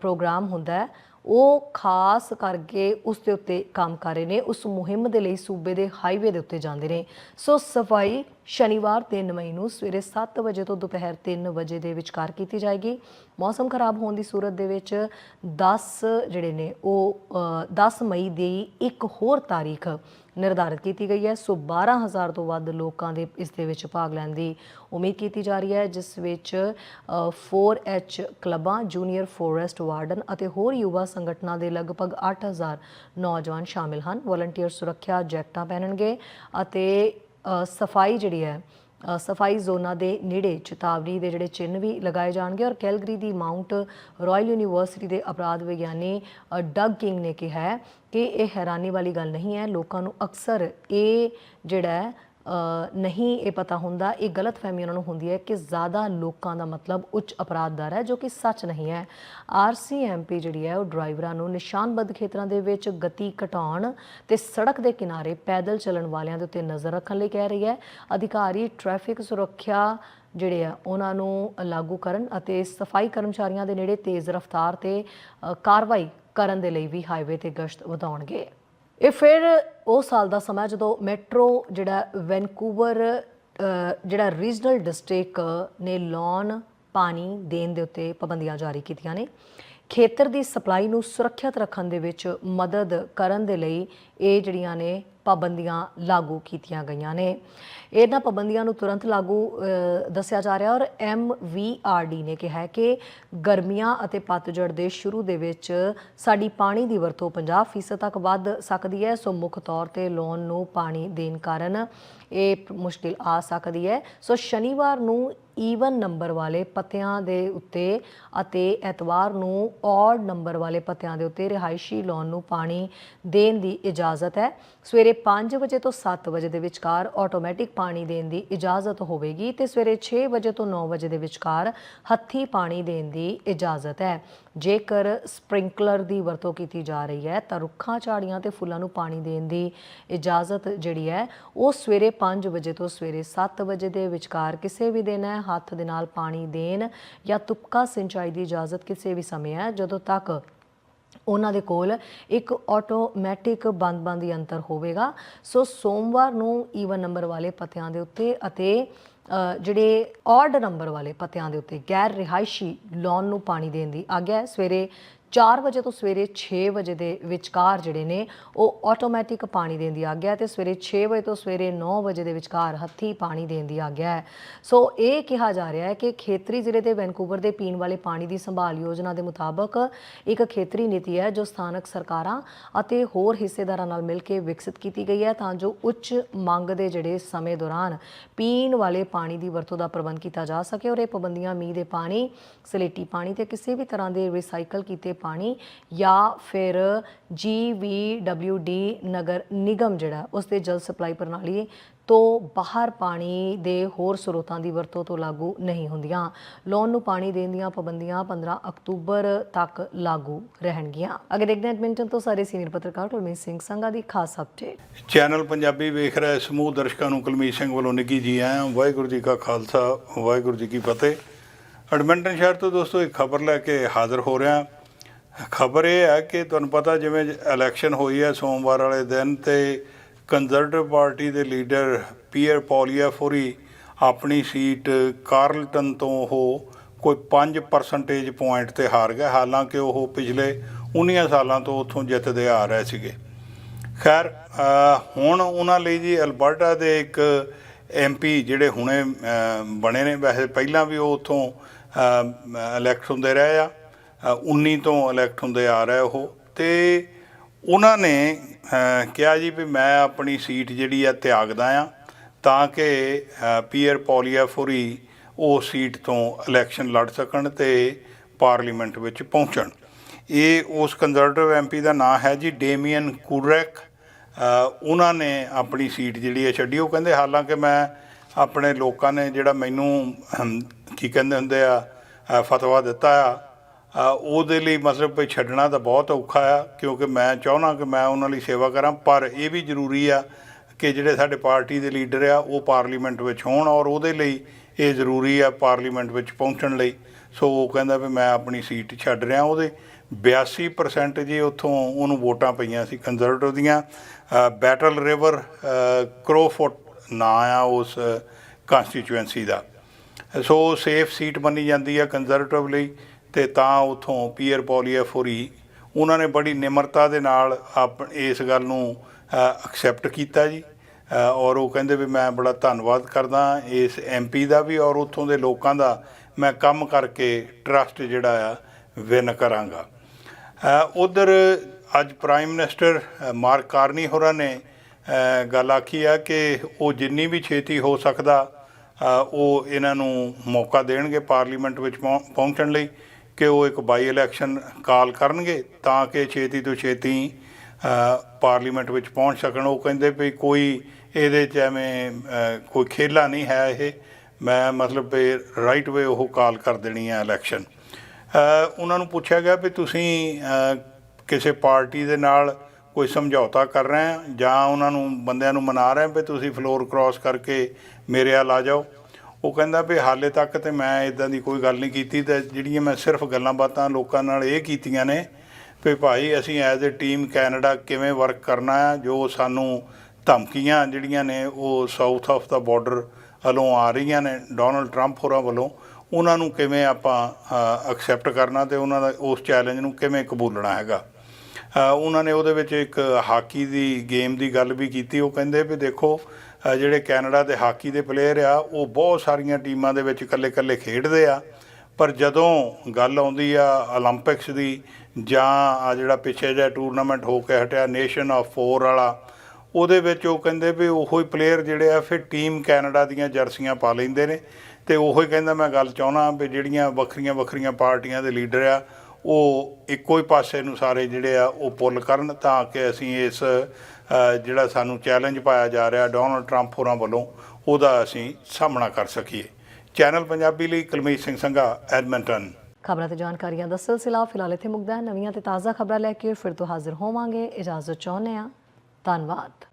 A: ਪ੍ਰੋਗਰਾਮ ਹੁੰਦਾ ਹੈ ਉਹ ਖਾਸ ਕਰਕੇ ਉਸ ਦੇ ਉੱਤੇ ਕੰਮ ਕਰ ਰਹੇ ਨੇ ਉਸ ਮੁਹਿੰਮ ਦੇ ਲਈ ਸੂਬੇ ਦੇ ਹਾਈਵੇ ਦੇ ਉੱਤੇ ਜਾਂਦੇ ਨੇ। ਸੋ ਸਫ਼ਾਈ ਸ਼ਨੀਵਾਰ 3 ਮਈ ਨੂੰ ਸਵੇਰੇ 7 ਵਜੇ ਤੋਂ ਦੁਪਹਿਰ 3 ਵਜੇ ਦੇ ਵਿਚਕਾਰ ਕੀਤੀ ਜਾਏਗੀ। ਮੌਸਮ ਖਰਾਬ ਹੋਣ ਦੀ ਸੂਰਤ ਦੇ ਵਿੱਚ 10 ਜਿਹੜੇ ਨੇ ਉਹ ਅ, 10 ਮਈ ਦੀ ਇੱਕ ਹੋਰ ਤਾਰੀਖ ਨਿਰਧਾਰਿਤ ਕੀਤੀ ਗਈ ਹੈ। ਸੋ 12000 ਤੋਂ ਵੱਧ ਲੋਕਾਂ ਦੇ ਇਸ ਦੇ ਵਿੱਚ ਭਾਗ ਲੈਣ ਦੀ ਉਮੀਦ ਕੀਤੀ ਜਾ ਰਹੀ ਹੈ ਜਿਸ ਵਿੱਚ ਅ, 4H ਕਲੱਬਾਂ ਜੂਨੀਅਰ ਫੋਰੈਸਟ ਵਾਰਡਨ ਅਤੇ ਹੋਰ ਯੁਵਾ ਸੰਗਠਨਾਂ ਦੇ ਲਗਭਗ 8000 ਨੌਜਵਾਨ ਸ਼ਾਮਿਲ ਹਨ। ਵਲੰਟੀਅਰ ਸੁਰੱਖਿਆ ਜੈਕਟਾਂ ਪਹਿਨਣਗੇ ਅਤੇ ਸਫ਼ਾਈ ਜਿਹੜੀ ਹੈ ਸਫ਼ਾਈ ਜ਼ੋਨਾਂ ਦੇ ਨੇੜੇ ਚੇਤਾਵਨੀ ਦੇ ਜਿਹੜੇ ਚਿੰਨ੍ਹ ਵੀ ਲਗਾਏ ਜਾਣਗੇ ਔਰ ਕੈਲਗਰੀ ਦੀ ਮਾਊਂਟ ਰਾਇਲ ਯੂਨੀਵਰਸਿਟੀ ਦੇ ਅਪਰਾਧ ਵਿਗਿਆਨੀ ਅ, ਡਗ ਕਿੰਗ ਨੇ ਕਿਹਾ ਹੈ ਕਿ ਇਹ ਹੈਰਾਨੀ ਵਾਲੀ ਗੱਲ ਨਹੀਂ ਹੈ। ਲੋਕਾਂ ਨੂੰ ਅਕਸਰ ਇਹ ਜਿਹੜਾ ਨਹੀਂ ਇਹ ਪਤਾ ਹੁੰਦਾ, ਇਹ ਗਲਤ ਫਹਿਮੀ ਉਹਨਾਂ ਨੂੰ ਹੁੰਦੀ ਹੈ ਕਿ ਜ਼ਿਆਦਾ ਲੋਕਾਂ ਦਾ ਮਤਲਬ ਉੱਚ ਅਪਰਾਧ ਦਰ ਹੈ ਜੋ ਕਿ ਸੱਚ ਨਹੀਂ ਹੈ। ਆਰਸੀਐਮਪੀ ਜਿਹੜੀ ਹੈ ਉਹ ਡਰਾਈਵਰਾਂ ਨੂੰ ਨਿਸ਼ਾਨਬੱਧ ਖੇਤਰਾਂ ਦੇ ਵਿੱਚ ਗਤੀ ਘਟਾਉਣ ਤੇ ਸੜਕ ਦੇ ਕਿਨਾਰੇ ਪੈਦਲ ਚੱਲਣ ਵਾਲਿਆਂ ਦੇ ਉੱਤੇ ਨਜ਼ਰ ਰੱਖਣ ਲਈ ਕਹਿ ਰਹੀ ਹੈ। ਅਧਿਕਾਰੀ ਟ੍ਰੈਫਿਕ ਸੁਰੱਖਿਆ ਜਿਹੜੇ ਆ, ਉਹਨਾਂ ਨੂੰ ਲਾਗੂ ਕਰਨ ਅਤੇ ਸਫ਼ਾਈ ਕਰਮਚਾਰੀਆਂ ਦੇ ਨੇੜੇ ਤੇਜ਼ ਰਫ਼ਤਾਰ ਤੇ ਕਾਰਵਾਈ ਕਰਨ ਦੇ ਲਈ ਵੀ ਹਾਈਵੇ ਤੇ ਗਸ਼ਤ ਵਧਾਉਣਗੇ। ਇਹ ਫਿਰ ਉਹ ਸਾਲ ਦਾ ਸਮਾਂ ਜਦੋਂ ਮੈਟਰੋ ਜਿਹੜਾ ਵੈਨਕੂਵਰ ਜਿਹੜਾ ਰੀਜਨਲ ਡਿਸਟ੍ਰਿਕਟ ਨੇ ਲੋਨ ਪਾਣੀ ਦੇਣ ਦੇ ਉੱਤੇ ਪਾਬੰਦੀਆਂ ਜਾਰੀ ਕੀਤੀਆਂ ਨੇ। ਖੇਤਰ ਦੀ ਸਪਲਾਈ ਨੂੰ ਸੁਰੱਖਿਅਤ ਰੱਖਣ ਦੇ ਵਿੱਚ ਮਦਦ ਕਰਨ ਦੇ ਲਈ ਇਹ ਜਿਹੜੀਆਂ ਨੇ ਪਾਬੰਦੀਆਂ ਲਾਗੂ ਕੀਤੀਆਂ ਗਈਆਂ ਨੇ। ਇਹਨਾਂ ਪਾਬੰਦੀਆਂ ਨੂੰ ਤੁਰੰਤ ਲਾਗੂ ਦੱਸਿਆ ਜਾ ਰਿਹਾ ਔਰ MVRD ਨੇ ਕਿਹਾ ਹੈ ਕਿ ਗਰਮੀਆਂ ਅਤੇ ਪਤਝੜ ਦੇ ਸ਼ੁਰੂ ਦੇ ਵਿੱਚ ਸਾਡੀ ਪਾਣੀ ਦੀ ਵਰਤੋਂ 50% ਤੱਕ ਵੱਧ ਸਕਦੀ ਹੈ। ਸੋ ਮੁੱਖ ਤੌਰ ਤੇ ਲੋਨ ਨੂੰ ਪਾਣੀ ਦੇਣ ਕਾਰਨ ਇਹ ਮੁਸ਼ਕਿਲ ਆ ਸਕਦੀ ਹੈ। ਸੋ ਸ਼ਨੀਵਾਰ ਨੂੰ ਈਵਨ ਨੰਬਰ ਵਾਲੇ ਪੱਤਿਆਂ ਦੇ ਉੱਤੇ ਅਤੇ ਐਤਵਾਰ ਨੂੰ ਔਡ ਨੰਬਰ ਵਾਲੇ ਪੱਤਿਆਂ ਦੇ ਉੱਤੇ ਰਿਹਾਇਸ਼ੀ ਲੋਨ ਨੂੰ ਪਾਣੀ ਦੇਣ ਦੀ ਇਜਾਜ਼ਤ ਹੈ। ਸਵੇਰੇ 5 ਵਜੇ ਤੋਂ 7 ਵਜੇ ਦੇ ਵਿਚਕਾਰ ਆਟੋਮੈਟਿਕ ਪਾਣੀ ਦੇਣ ਦੀ ਇਜਾਜ਼ਤ ਹੋਵੇਗੀ ਤੇ ਸਵੇਰੇ 6 ਵਜੇ ਤੋਂ 9 ਵਜੇ ਦੇ ਵਿਚਕਾਰ ਹੱਥੀ ਪਾਣੀ ਦੇਣ ਦੀ ਇਜਾਜ਼ਤ ਹੈ। ਜੇਕਰ ਸਪ੍ਰਿੰਕਲਰ ਦੀ ਵਰਤੋਂ ਕੀਤੀ ਜਾ ਰਹੀ ਹੈ ਤਾਂ ਰੁੱਖਾਂ, ਝਾੜੀਆਂ ਤੇ ਫੁੱਲਾਂ ਨੂੰ ਪਾਣੀ ਦੇਣ ਦੀ ਇਜਾਜ਼ਤ ਜਿਹੜੀ ਹੈ ਉਹ ਸਵੇਰੇ 5 ਵਜੇ ਤੋਂ ਸਵੇਰੇ 7 ਵਜੇ ਦੇ ਵਿਚਕਾਰ ਕਿਸੇ ਵੀ ਦਿਨ ਹੈ। ਹੱਥ ਦੇ ਨਾਲ ਪਾਣੀ ਦੇਣ ਜਾਂ ਤੁਪਕਾ ਸਿੰਚਾਈ ਦੀ ਇਜਾਜ਼ਤ ਕਿਸੇ ਵੀ ਸਮੇਂ ਹੈ। ਜਦੋਂ ਤੱਕ ਉਹਨਾਂ ਦੇ ਕੋਲ ਇੱਕ ਆਟੋਮੈਟਿਕ ਬੰਦ-ਬੰਦ ਯੰਤਰ ਹੋਵੇਗਾ ਸੋ ਸੋਮਵਾਰ ਨੂੰ e ਈਵਨ ਨੰਬਰ ਵਾਲੇ ਪਤਿਆਂ ਦੇ ਉੱਤੇ ਅਤੇ ਅ, ਜਿਹੜੇ ਆਡ ਨੰਬਰ ਵਾਲੇ ਪਤਿਆਂ ਦੇ ਉੱਤੇ ਗੈਰ ਰਿਹਾਇਸ਼ੀ ਲੋਨ ਨੂੰ ਪਾਣੀ ਦੇਣ ਦੀ ਆਗਿਆ ਹੈ। ਸਵੇਰੇ 4 ਵਜੇ ਤੋਂ ਸਵੇਰੇ 6 ਵਜੇ ਦੇ ਵਿਚਕਾਰ ਜਿਹੜੇ ਨੇ, ਉਹ ਆਟੋਮੈਟਿਕ ਪਾਣੀ ਦੇਣ ਦੀ ਆਗਿਆ ਹੈ ਤੇ ਸਵੇਰੇ 6 ਵਜੇ ਤੋਂ ਸਵੇਰੇ 9 ਵਜੇ ਦੇ ਵਿਚਕਾਰ ਹੱਥੀ ਪਾਣੀ ਦੇਣ ਦੀ ਆਗਿਆ ਹੈ। ਸੋ ਇਹ ਕਿਹਾ ਜਾ ਰਿਹਾ ਹੈ ਕਿ ਖੇਤਰੀ ਜ਼ਿਲ੍ਹੇ ਦੇ ਵੈਨਕੂਵਰ ਦੇ ਪੀਣ ਵਾਲੇ ਪਾਣੀ ਦੀ ਸੰਭਾਲ ਯੋਜਨਾ ਦੇ ਮੁਤਾਬਕ ਇੱਕ ਖੇਤਰੀ ਨੀਤੀ ਹੈ ਜੋ ਸਥਾਨਕ ਸਰਕਾਰਾਂ ਅਤੇ ਹੋਰ ਹਿੱਸੇਦਾਰਾਂ ਨਾਲ ਮਿਲ ਕੇ ਵਿਕਸਿਤ ਕੀਤੀ ਗਈ ਹੈ ਤਾਂ ਜੋ ਉੱਚ ਮੰਗ ਦੇ ਜਿਹੜੇ ਸਮੇਂ ਦੌਰਾਨ ਪੀਣ ਵਾਲੇ ਪਾਣੀ ਦੀ ਵਰਤੋਂ ਦਾ ਪ੍ਰਬੰਧ ਕੀਤਾ ਜਾ ਸਕੇ ਔਰ ਇਹ ਪਾਬੰਦੀਆਂ ਮੀਂਹ ਦੇ ਪਾਣੀ, ਸਲੇਟੀ ਪਾਣੀ ਤੇ ਕਿਸੇ ਵੀ ਤਰ੍ਹਾਂ ਦੇ ਰੀਸਾਈਕਲ ਕੀਤੇ ਪਾਣੀ ਜਾਂ ਫਿਰ GVWD ਨਗਰ ਨਿਗਮ ਜਿਹੜਾ ਉਸ ਦੇ ਜਲ ਸਪਲਾਈ ਪ੍ਰਣਾਲੀ ਤੋਂ ਬਾਹਰ ਪਾਣੀ ਦੇ ਹੋਰ ਸਰੋਤਾਂ ਦੀ ਵਰਤੋਂ ਤੋਂ ਲਾਗੂ ਨਹੀਂ ਹੁੰਦੀਆਂ। ਲੋਨ ਨੂੰ ਪਾਣੀ ਦੇਣ ਦੀਆਂ ਪਾਬੰਦੀਆਂ 15 ਅਕਤੂਬਰ ਤੱਕ ਲਾਗੂ ਰਹਿਣਗੀਆਂ। ਅੱਗੇ ਦੇਖਦੇ ਹਾਂ ਐਡਮਿੰਟਨ ਤੋਂ ਸਾਰੇ ਸੀਨੀਅਰ ਪੱਤਰਕਾਰ ਕੁਲਮੀਤ ਸਿੰਘ ਸੰਘਾ ਦੀ ਖਾਸ ਅਪਡੇਟ
B: ਚੈਨਲ ਪੰਜਾਬੀ ਵੇਖ ਰਹੇ ਸਮੂਹ ਦਰਸ਼ਕਾਂ ਨੂੰ ਕੁਲਮੀਤ ਸਿੰਘ ਵੱਲੋਂ ਨਿੱਘੀ ਜੀ ਆਇਆਂ ਵਾਹਿਗੁਰੂ ਜੀ ਕਾ ਖਾਲਸਾ, ਵਾਹਿਗੁਰੂ ਜੀ ਕੀ ਫਤਿਹ। ਐਡਮਿੰਟਨ ਸ਼ਹਿਰ ਤੋਂ ਦੋਸਤੋ, ਇੱਕ ਖਬਰ ਲੈ ਕੇ ਹਾਜ਼ਰ ਹੋ ਰਿਹਾ। ਖਬਰ ਇਹ ਹੈ ਕਿ ਤੁਹਾਨੂੰ ਪਤਾ ਜਿਵੇਂ ਇਲੈਕਸ਼ਨ ਹੋਈ ਹੈ ਸੋਮਵਾਰ ਵਾਲੇ ਦਿਨ ਤੇ ਕੰਜ਼ਰਵੇਟਿਵ ਪਾਰਟੀ ਦੇ ਲੀਡਰ ਪੀਅਰ ਪੋਲੀਆਫੋਰੀ ਆਪਣੀ ਸੀਟ ਕਾਰਲਟਨ ਤੋਂ ਉਹ ਕੋਈ 5 ਪਰਸੈਂਟੇਜ ਪੁਆਇੰਟ ਤੇ ਹਾਰ ਗਿਆ ਹਾਲਾਂਕਿ ਉਹ ਪਿਛਲੇ 19 ਸਾਲਾਂ ਤੋਂ ਉੱਥੋਂ ਜਿੱਤਦੇ ਆ ਰਹੇ ਸੀਗੇ। ਖੈਰ ਹੁਣ ਉਹਨਾਂ ਲਈ ਜੀ ਅਲਬਰਟਾ ਦੇ ਇੱਕ ਐਮਪੀ ਜਿਹੜੇ ਹੁਣੇ ਬਣੇ ਨੇ। ਵੈਸੇ ਪਹਿਲਾਂ ਵੀ ਉਹ ਉੱਥੋਂ ਇਲੈਕਟ ਹੁੰਦੇ ਰਹੇ ਆ। 19 ਤੋਂ ਇਲੈਕਟ ਹੁੰਦੇ ਆ ਰਹੇ ਉਹ। ਤੇ ਉਹਨਾਂ ਨੇ ਕਿਹਾ ਜੀ ਵੀ ਮੈਂ ਆਪਣੀ ਸੀਟ ਜਿਹੜੀ ਆ ਤਿਆਗਦਾ ਆ ਤਾਂ ਕਿ ਅ, ਪੀਅਰ ਪੋਲੀਆਫੋਰੀ ਉਹ ਸੀਟ ਤੋਂ ਇਲੈਕਸ਼ਨ ਲੜ ਸਕਣ ਤੇ ਪਾਰਲੀਮੈਂਟ ਵਿੱਚ ਪਹੁੰਚਣ। ਇਹ ਉਸ ਕੰਜ਼ਰਵੇਟਿਵ ਐਮਪੀ ਦਾ ਨਾਮ ਹੈ ਜੀ ਡੇਮੀਅਨ ਕੁਰੈਕ ਉਹਨਾਂ ਨੇ ਆਪਣੀ ਸੀਟ ਜਿਹੜੀ ਹੈ ਛੱਡੀ। ਉਹ ਕਹਿੰਦੇ ਹਾਲਾਂਕਿ ਮੈਂ ਆਪਣੇ ਲੋਕਾਂ ਨੇ ਜਿਹੜਾ ਮੈਨੂੰ ਕੀ ਕਹਿੰਦੇ ਹੁੰਦੇ ਆ ਫਤਵਾ ਦਿੱਤਾ ਆ ਉਹਦੇ ਲਈ ਮਤਲਬ ਵੀ ਛੱਡਣਾ ਤਾਂ ਬਹੁਤ ਔਖਾ ਆ, ਕਿਉਂਕਿ ਮੈਂ ਚਾਹੁੰਦਾ ਕਿ ਮੈਂ ਉਹਨਾਂ ਲਈ ਸੇਵਾ ਕਰਾਂ, ਪਰ ਇਹ ਵੀ ਜ਼ਰੂਰੀ ਆ ਕਿ ਜਿਹੜੇ ਸਾਡੇ ਪਾਰਟੀ ਦੇ ਲੀਡਰ ਆ, ਉਹ ਪਾਰਲੀਮੈਂਟ ਵਿੱਚ ਹੋਣ ਔਰ ਉਹਦੇ ਲਈ ਇਹ ਜ਼ਰੂਰੀ ਆ ਪਾਰਲੀਮੈਂਟ ਵਿੱਚ ਪਹੁੰਚਣ ਲਈ। ਸੋ ਉਹ ਕਹਿੰਦਾ ਵੀ ਮੈਂ ਆਪਣੀ ਸੀਟ ਛੱਡ ਰਿਹਾ ਉਹਦੇ। 82% ਜੀ ਉੱਥੋਂ ਉਹਨੂੰ ਵੋਟਾਂ ਪਈਆਂ ਸੀ ਕੰਜ਼ਰਵੇਟਿਵ ਦੀਆਂ। ਬੈਟਲ ਰਿਵਰ ਕਰੋਫੋਰਟ ਨਾਂ ਆ ਉਸ ਕਨਸਟੀਚੁਐਂਸੀ ਦਾ। ਸੋ ਸੇਫ ਸੀਟ ਮੰਨੀ ਜਾਂਦੀ ਆ ਕੰਜ਼ਰਵੇਟਿਵ ਲਈ। ਤੇ ਤਾਂ ਉਥੋਂ ਪੀਅਰ ਪੋਲੀਆਫੋਰੀ ਉਹਨਾਂ ਨੇ ਬੜੀ ਨਿਮਰਤਾ ਦੇ ਨਾਲ ਆਪ ਇਸ ਗੱਲ ਨੂੰ ਐਕਸੈਪਟ ਕੀਤਾ ਜੀ। ਔਰ ਉਹ ਕਹਿੰਦੇ ਵੀ ਮੈਂ ਬੜਾ ਧੰਨਵਾਦ ਕਰਦਾ ਇਸ ਐਮਪੀ ਦਾ ਵੀ ਔਰ ਉੱਥੋਂ ਦੇ ਲੋਕਾਂ ਦਾ ਮੈਂ ਕੰਮ ਕਰਕੇ ਟਰਸਟ ਜਿਹੜਾ ਆ ਵਿਨ ਕਰਾਂਗਾ। ਉਧਰ ਅੱਜ ਪ੍ਰਾਈਮ ਮਿਨਿਸਟਰ ਮਾਰਕ ਕਾਰਨੀ ਹੋਰਾਂ ਨੇ ਗੱਲ ਆਖੀ ਆ ਕਿ ਉਹ ਜਿੰਨੀ ਵੀ ਛੇਤੀ ਹੋ ਸਕਦਾ ਉਹ ਇਹਨਾਂ ਨੂੰ ਮੌਕਾ ਦੇਣਗੇ ਪਾਰਲੀਮੈਂਟ ਵਿੱਚ ਪਹੁੰ- ਪਹੁੰਚਣ ਲਈ। ਕਿ ਉਹ ਇੱਕ ਬਾਈ ਇਲੈਕਸ਼ਨ ਕਾਲ ਕਰਨਗੇ ਤਾਂ ਕਿ ਛੇਤੀ ਤੋਂ ਛੇਤੀ ਪਾਰਲੀਮੈਂਟ ਵਿੱਚ ਪਹੁੰਚ ਸਕਣ। ਉਹ ਕਹਿੰਦੇ ਵੀ ਕੋਈ ਇਹਦੇ 'ਚ ਐਵੇਂ ਕੋਈ ਖੇਲਾ ਨਹੀਂ ਹੈ ਇਹ। ਮੈਂ ਮਤਲਬ ਵੀ ਰਾਈਟ ਵੇ ਉਹ ਕਾਲ ਕਰ ਦੇਣੀ ਹੈ ਇਲੈਕਸ਼ਨ। ਉਹਨਾਂ ਨੂੰ ਪੁੱਛਿਆ ਗਿਆ ਵੀ ਤੁਸੀਂ ਕਿਸੇ ਪਾਰਟੀ ਦੇ ਨਾਲ ਕੋਈ ਸਮਝੌਤਾ ਕਰ ਰਹੇ ਜਾਂ ਉਹਨਾਂ ਨੂੰ, ਬੰਦਿਆਂ ਨੂੰ ਮਨਾ ਰਹੇ ਵੀ ਤੁਸੀਂ ਫਲੋਰ ਕ੍ਰਾਸ ਕਰਕੇ ਮੇਰੇ ਵੱਲ ਆ ਜਾਓ? ਉਹ ਕਹਿੰਦਾ ਵੀ ਹਾਲੇ ਤੱਕ ਤੇ ਮੈਂ ਇਦਾਂ ਦੀ ਕੋਈ ਗੱਲ ਨਹੀਂ ਕੀਤੀ ਤੇ ਜਿਹੜੀਆਂ ਮੈਂ ਸਿਰਫ ਗੱਲਾਂ ਬਾਤਾਂ ਲੋਕਾਂ ਨਾਲ ਇਹ ਕੀਤੀਆਂ ਨੇ ਵੀ ਭਾਈ ਅਸੀਂ ਐਜ਼ ਅ ਟੀਮ ਕੈਨੇਡਾ ਕਿਵੇਂ ਵਰਕ ਕਰਨਾ ਹੈ, ਜੋ ਸਾਨੂੰ ਧਮਕੀਆਂ ਜਿਹੜੀਆਂ ਨੇ ਉਹ ਸਾਊਥ ਆਫ ਦਾ ਬਾਰਡਰ ਵੱਲੋਂ ਆ ਰਹੀਆਂ ਨੇ ਡੋਨਲਡ ਟਰੰਪ ਹੋਰਾਂ ਵੱਲੋਂ, ਉਹਨਾਂ ਨੂੰ ਕਿਵੇਂ ਆਪਾਂ ਐਕਸੈਪਟ ਕਰਨਾ ਤੇ ਉਹਨਾਂ ਦਾ ਉਸ ਚੈਲੰਜ ਨੂੰ ਕਿਵੇਂ ਕਬੂਲਣਾ ਹੈਗਾ। ਉਹਨਾਂ ਨੇ ਉਹਦੇ ਵਿੱਚ ਇੱਕ ਹਾਕੀ ਦੀ ਗੇਮ ਦੀ ਗੱਲ ਵੀ ਕੀਤੀ, ਉਹ ਕਹਿੰਦੇ ਵੀ ਦੇਖੋ ਜਿਹੜੇ ਕੈਨੇਡਾ ਦੇ ਹਾਕੀ ਦੇ ਪਲੇਅਰ ਆ, ਉਹ ਬਹੁਤ ਸਾਰੀਆਂ ਟੀਮਾਂ ਦੇ ਵਿੱਚ ਇਕੱਲੇ-ਇਕੱਲੇ ਖੇਡਦੇ ਆ। ਪਰ ਜਦੋਂ ਗੱਲ ਆਉਂਦੀ ਆ 올림픽ਸ ਦੀ ਜਾਂ ਆ ਜਿਹੜਾ ਪਿੱਛੇ ਜਿਹਾ ਟੂਰਨਾਮੈਂਟ ਹੋ ਕੇ ਹਟਿਆ ਨੇਸ਼ਨ ਆਫ 4 ਵਾਲਾ, ਉਹਦੇ ਵਿੱਚ ਉਹ ਕਹਿੰਦੇ ਵੀ ਉਹੋ ਹੀ ਪਲੇਅਰ ਜਿਹੜੇ ਆ, ਫਿਰ ਟੀਮ ਕੈਨੇਡਾ ਦੀਆਂ ਜਰਸੀਆਂ ਪਾ ਲੈਂਦੇ ਨੇ। ਤੇ ਉਹੋ ਹੀ ਕਹਿੰਦਾ ਮੈਂ ਗੱਲ ਚਾਹਣਾ ਵੀ ਜਿਹੜੀਆਂ ਵੱਖਰੀਆਂ ਵੱਖਰੀਆਂ ਪਾਰਟੀਆਂ ਦੇ ਲੀਡਰ ਆ, ਉਹ ਇੱਕੋ ਹੀ ਪਾਸੇ ਨੂੰ ਸਾਰੇ ਜਿਹੜੇ ਆ, ਉਹ ਪੁੱਲ ਕਰਨ ਤਾਂ ਕਿ ਅਸੀਂ ਇਸ ਜਿਹੜਾ ਸਾਨੂੰ ਚੈਲੰਜ ਪਾਇਆ ਜਾ ਰਿਹਾ ਡੋਨਲਡ ਟਰੰਪ ਹੋਰਾਂ ਵੱਲੋਂ, ਉਹਦਾ ਅਸੀਂ ਸਾਹਮਣਾ ਕਰ ਸਕੀਏ। ਚੈਨਲ ਪੰਜਾਬੀ ਲਈ ਕੁਲਮੀਤ ਸਿੰਘ ਸੰਘਾ ਐਡਮਿੰਟਨ
A: ਖਬਰਾਂ ਤੇ ਜਾਣਕਾਰੀਆਂ ਦਾ ਸਿਲਸਿਲਾ ਫਿਲਹਾਲ ਇੱਥੇ ਮੁੱਕਦਾ ਹੈ। ਨਵੀਆਂ ਤੇ ਤਾਜ਼ਾ ਖਬਰਾਂ ਲੈ ਕੇ ਫਿਰ ਤੋਂ ਹਾਜ਼ਰ ਹੋਵਾਂਗੇ। ਇਜਾਜ਼ਤ ਚਾਹੁੰਦੇ ਹਾਂ। ਧੰਨਵਾਦ।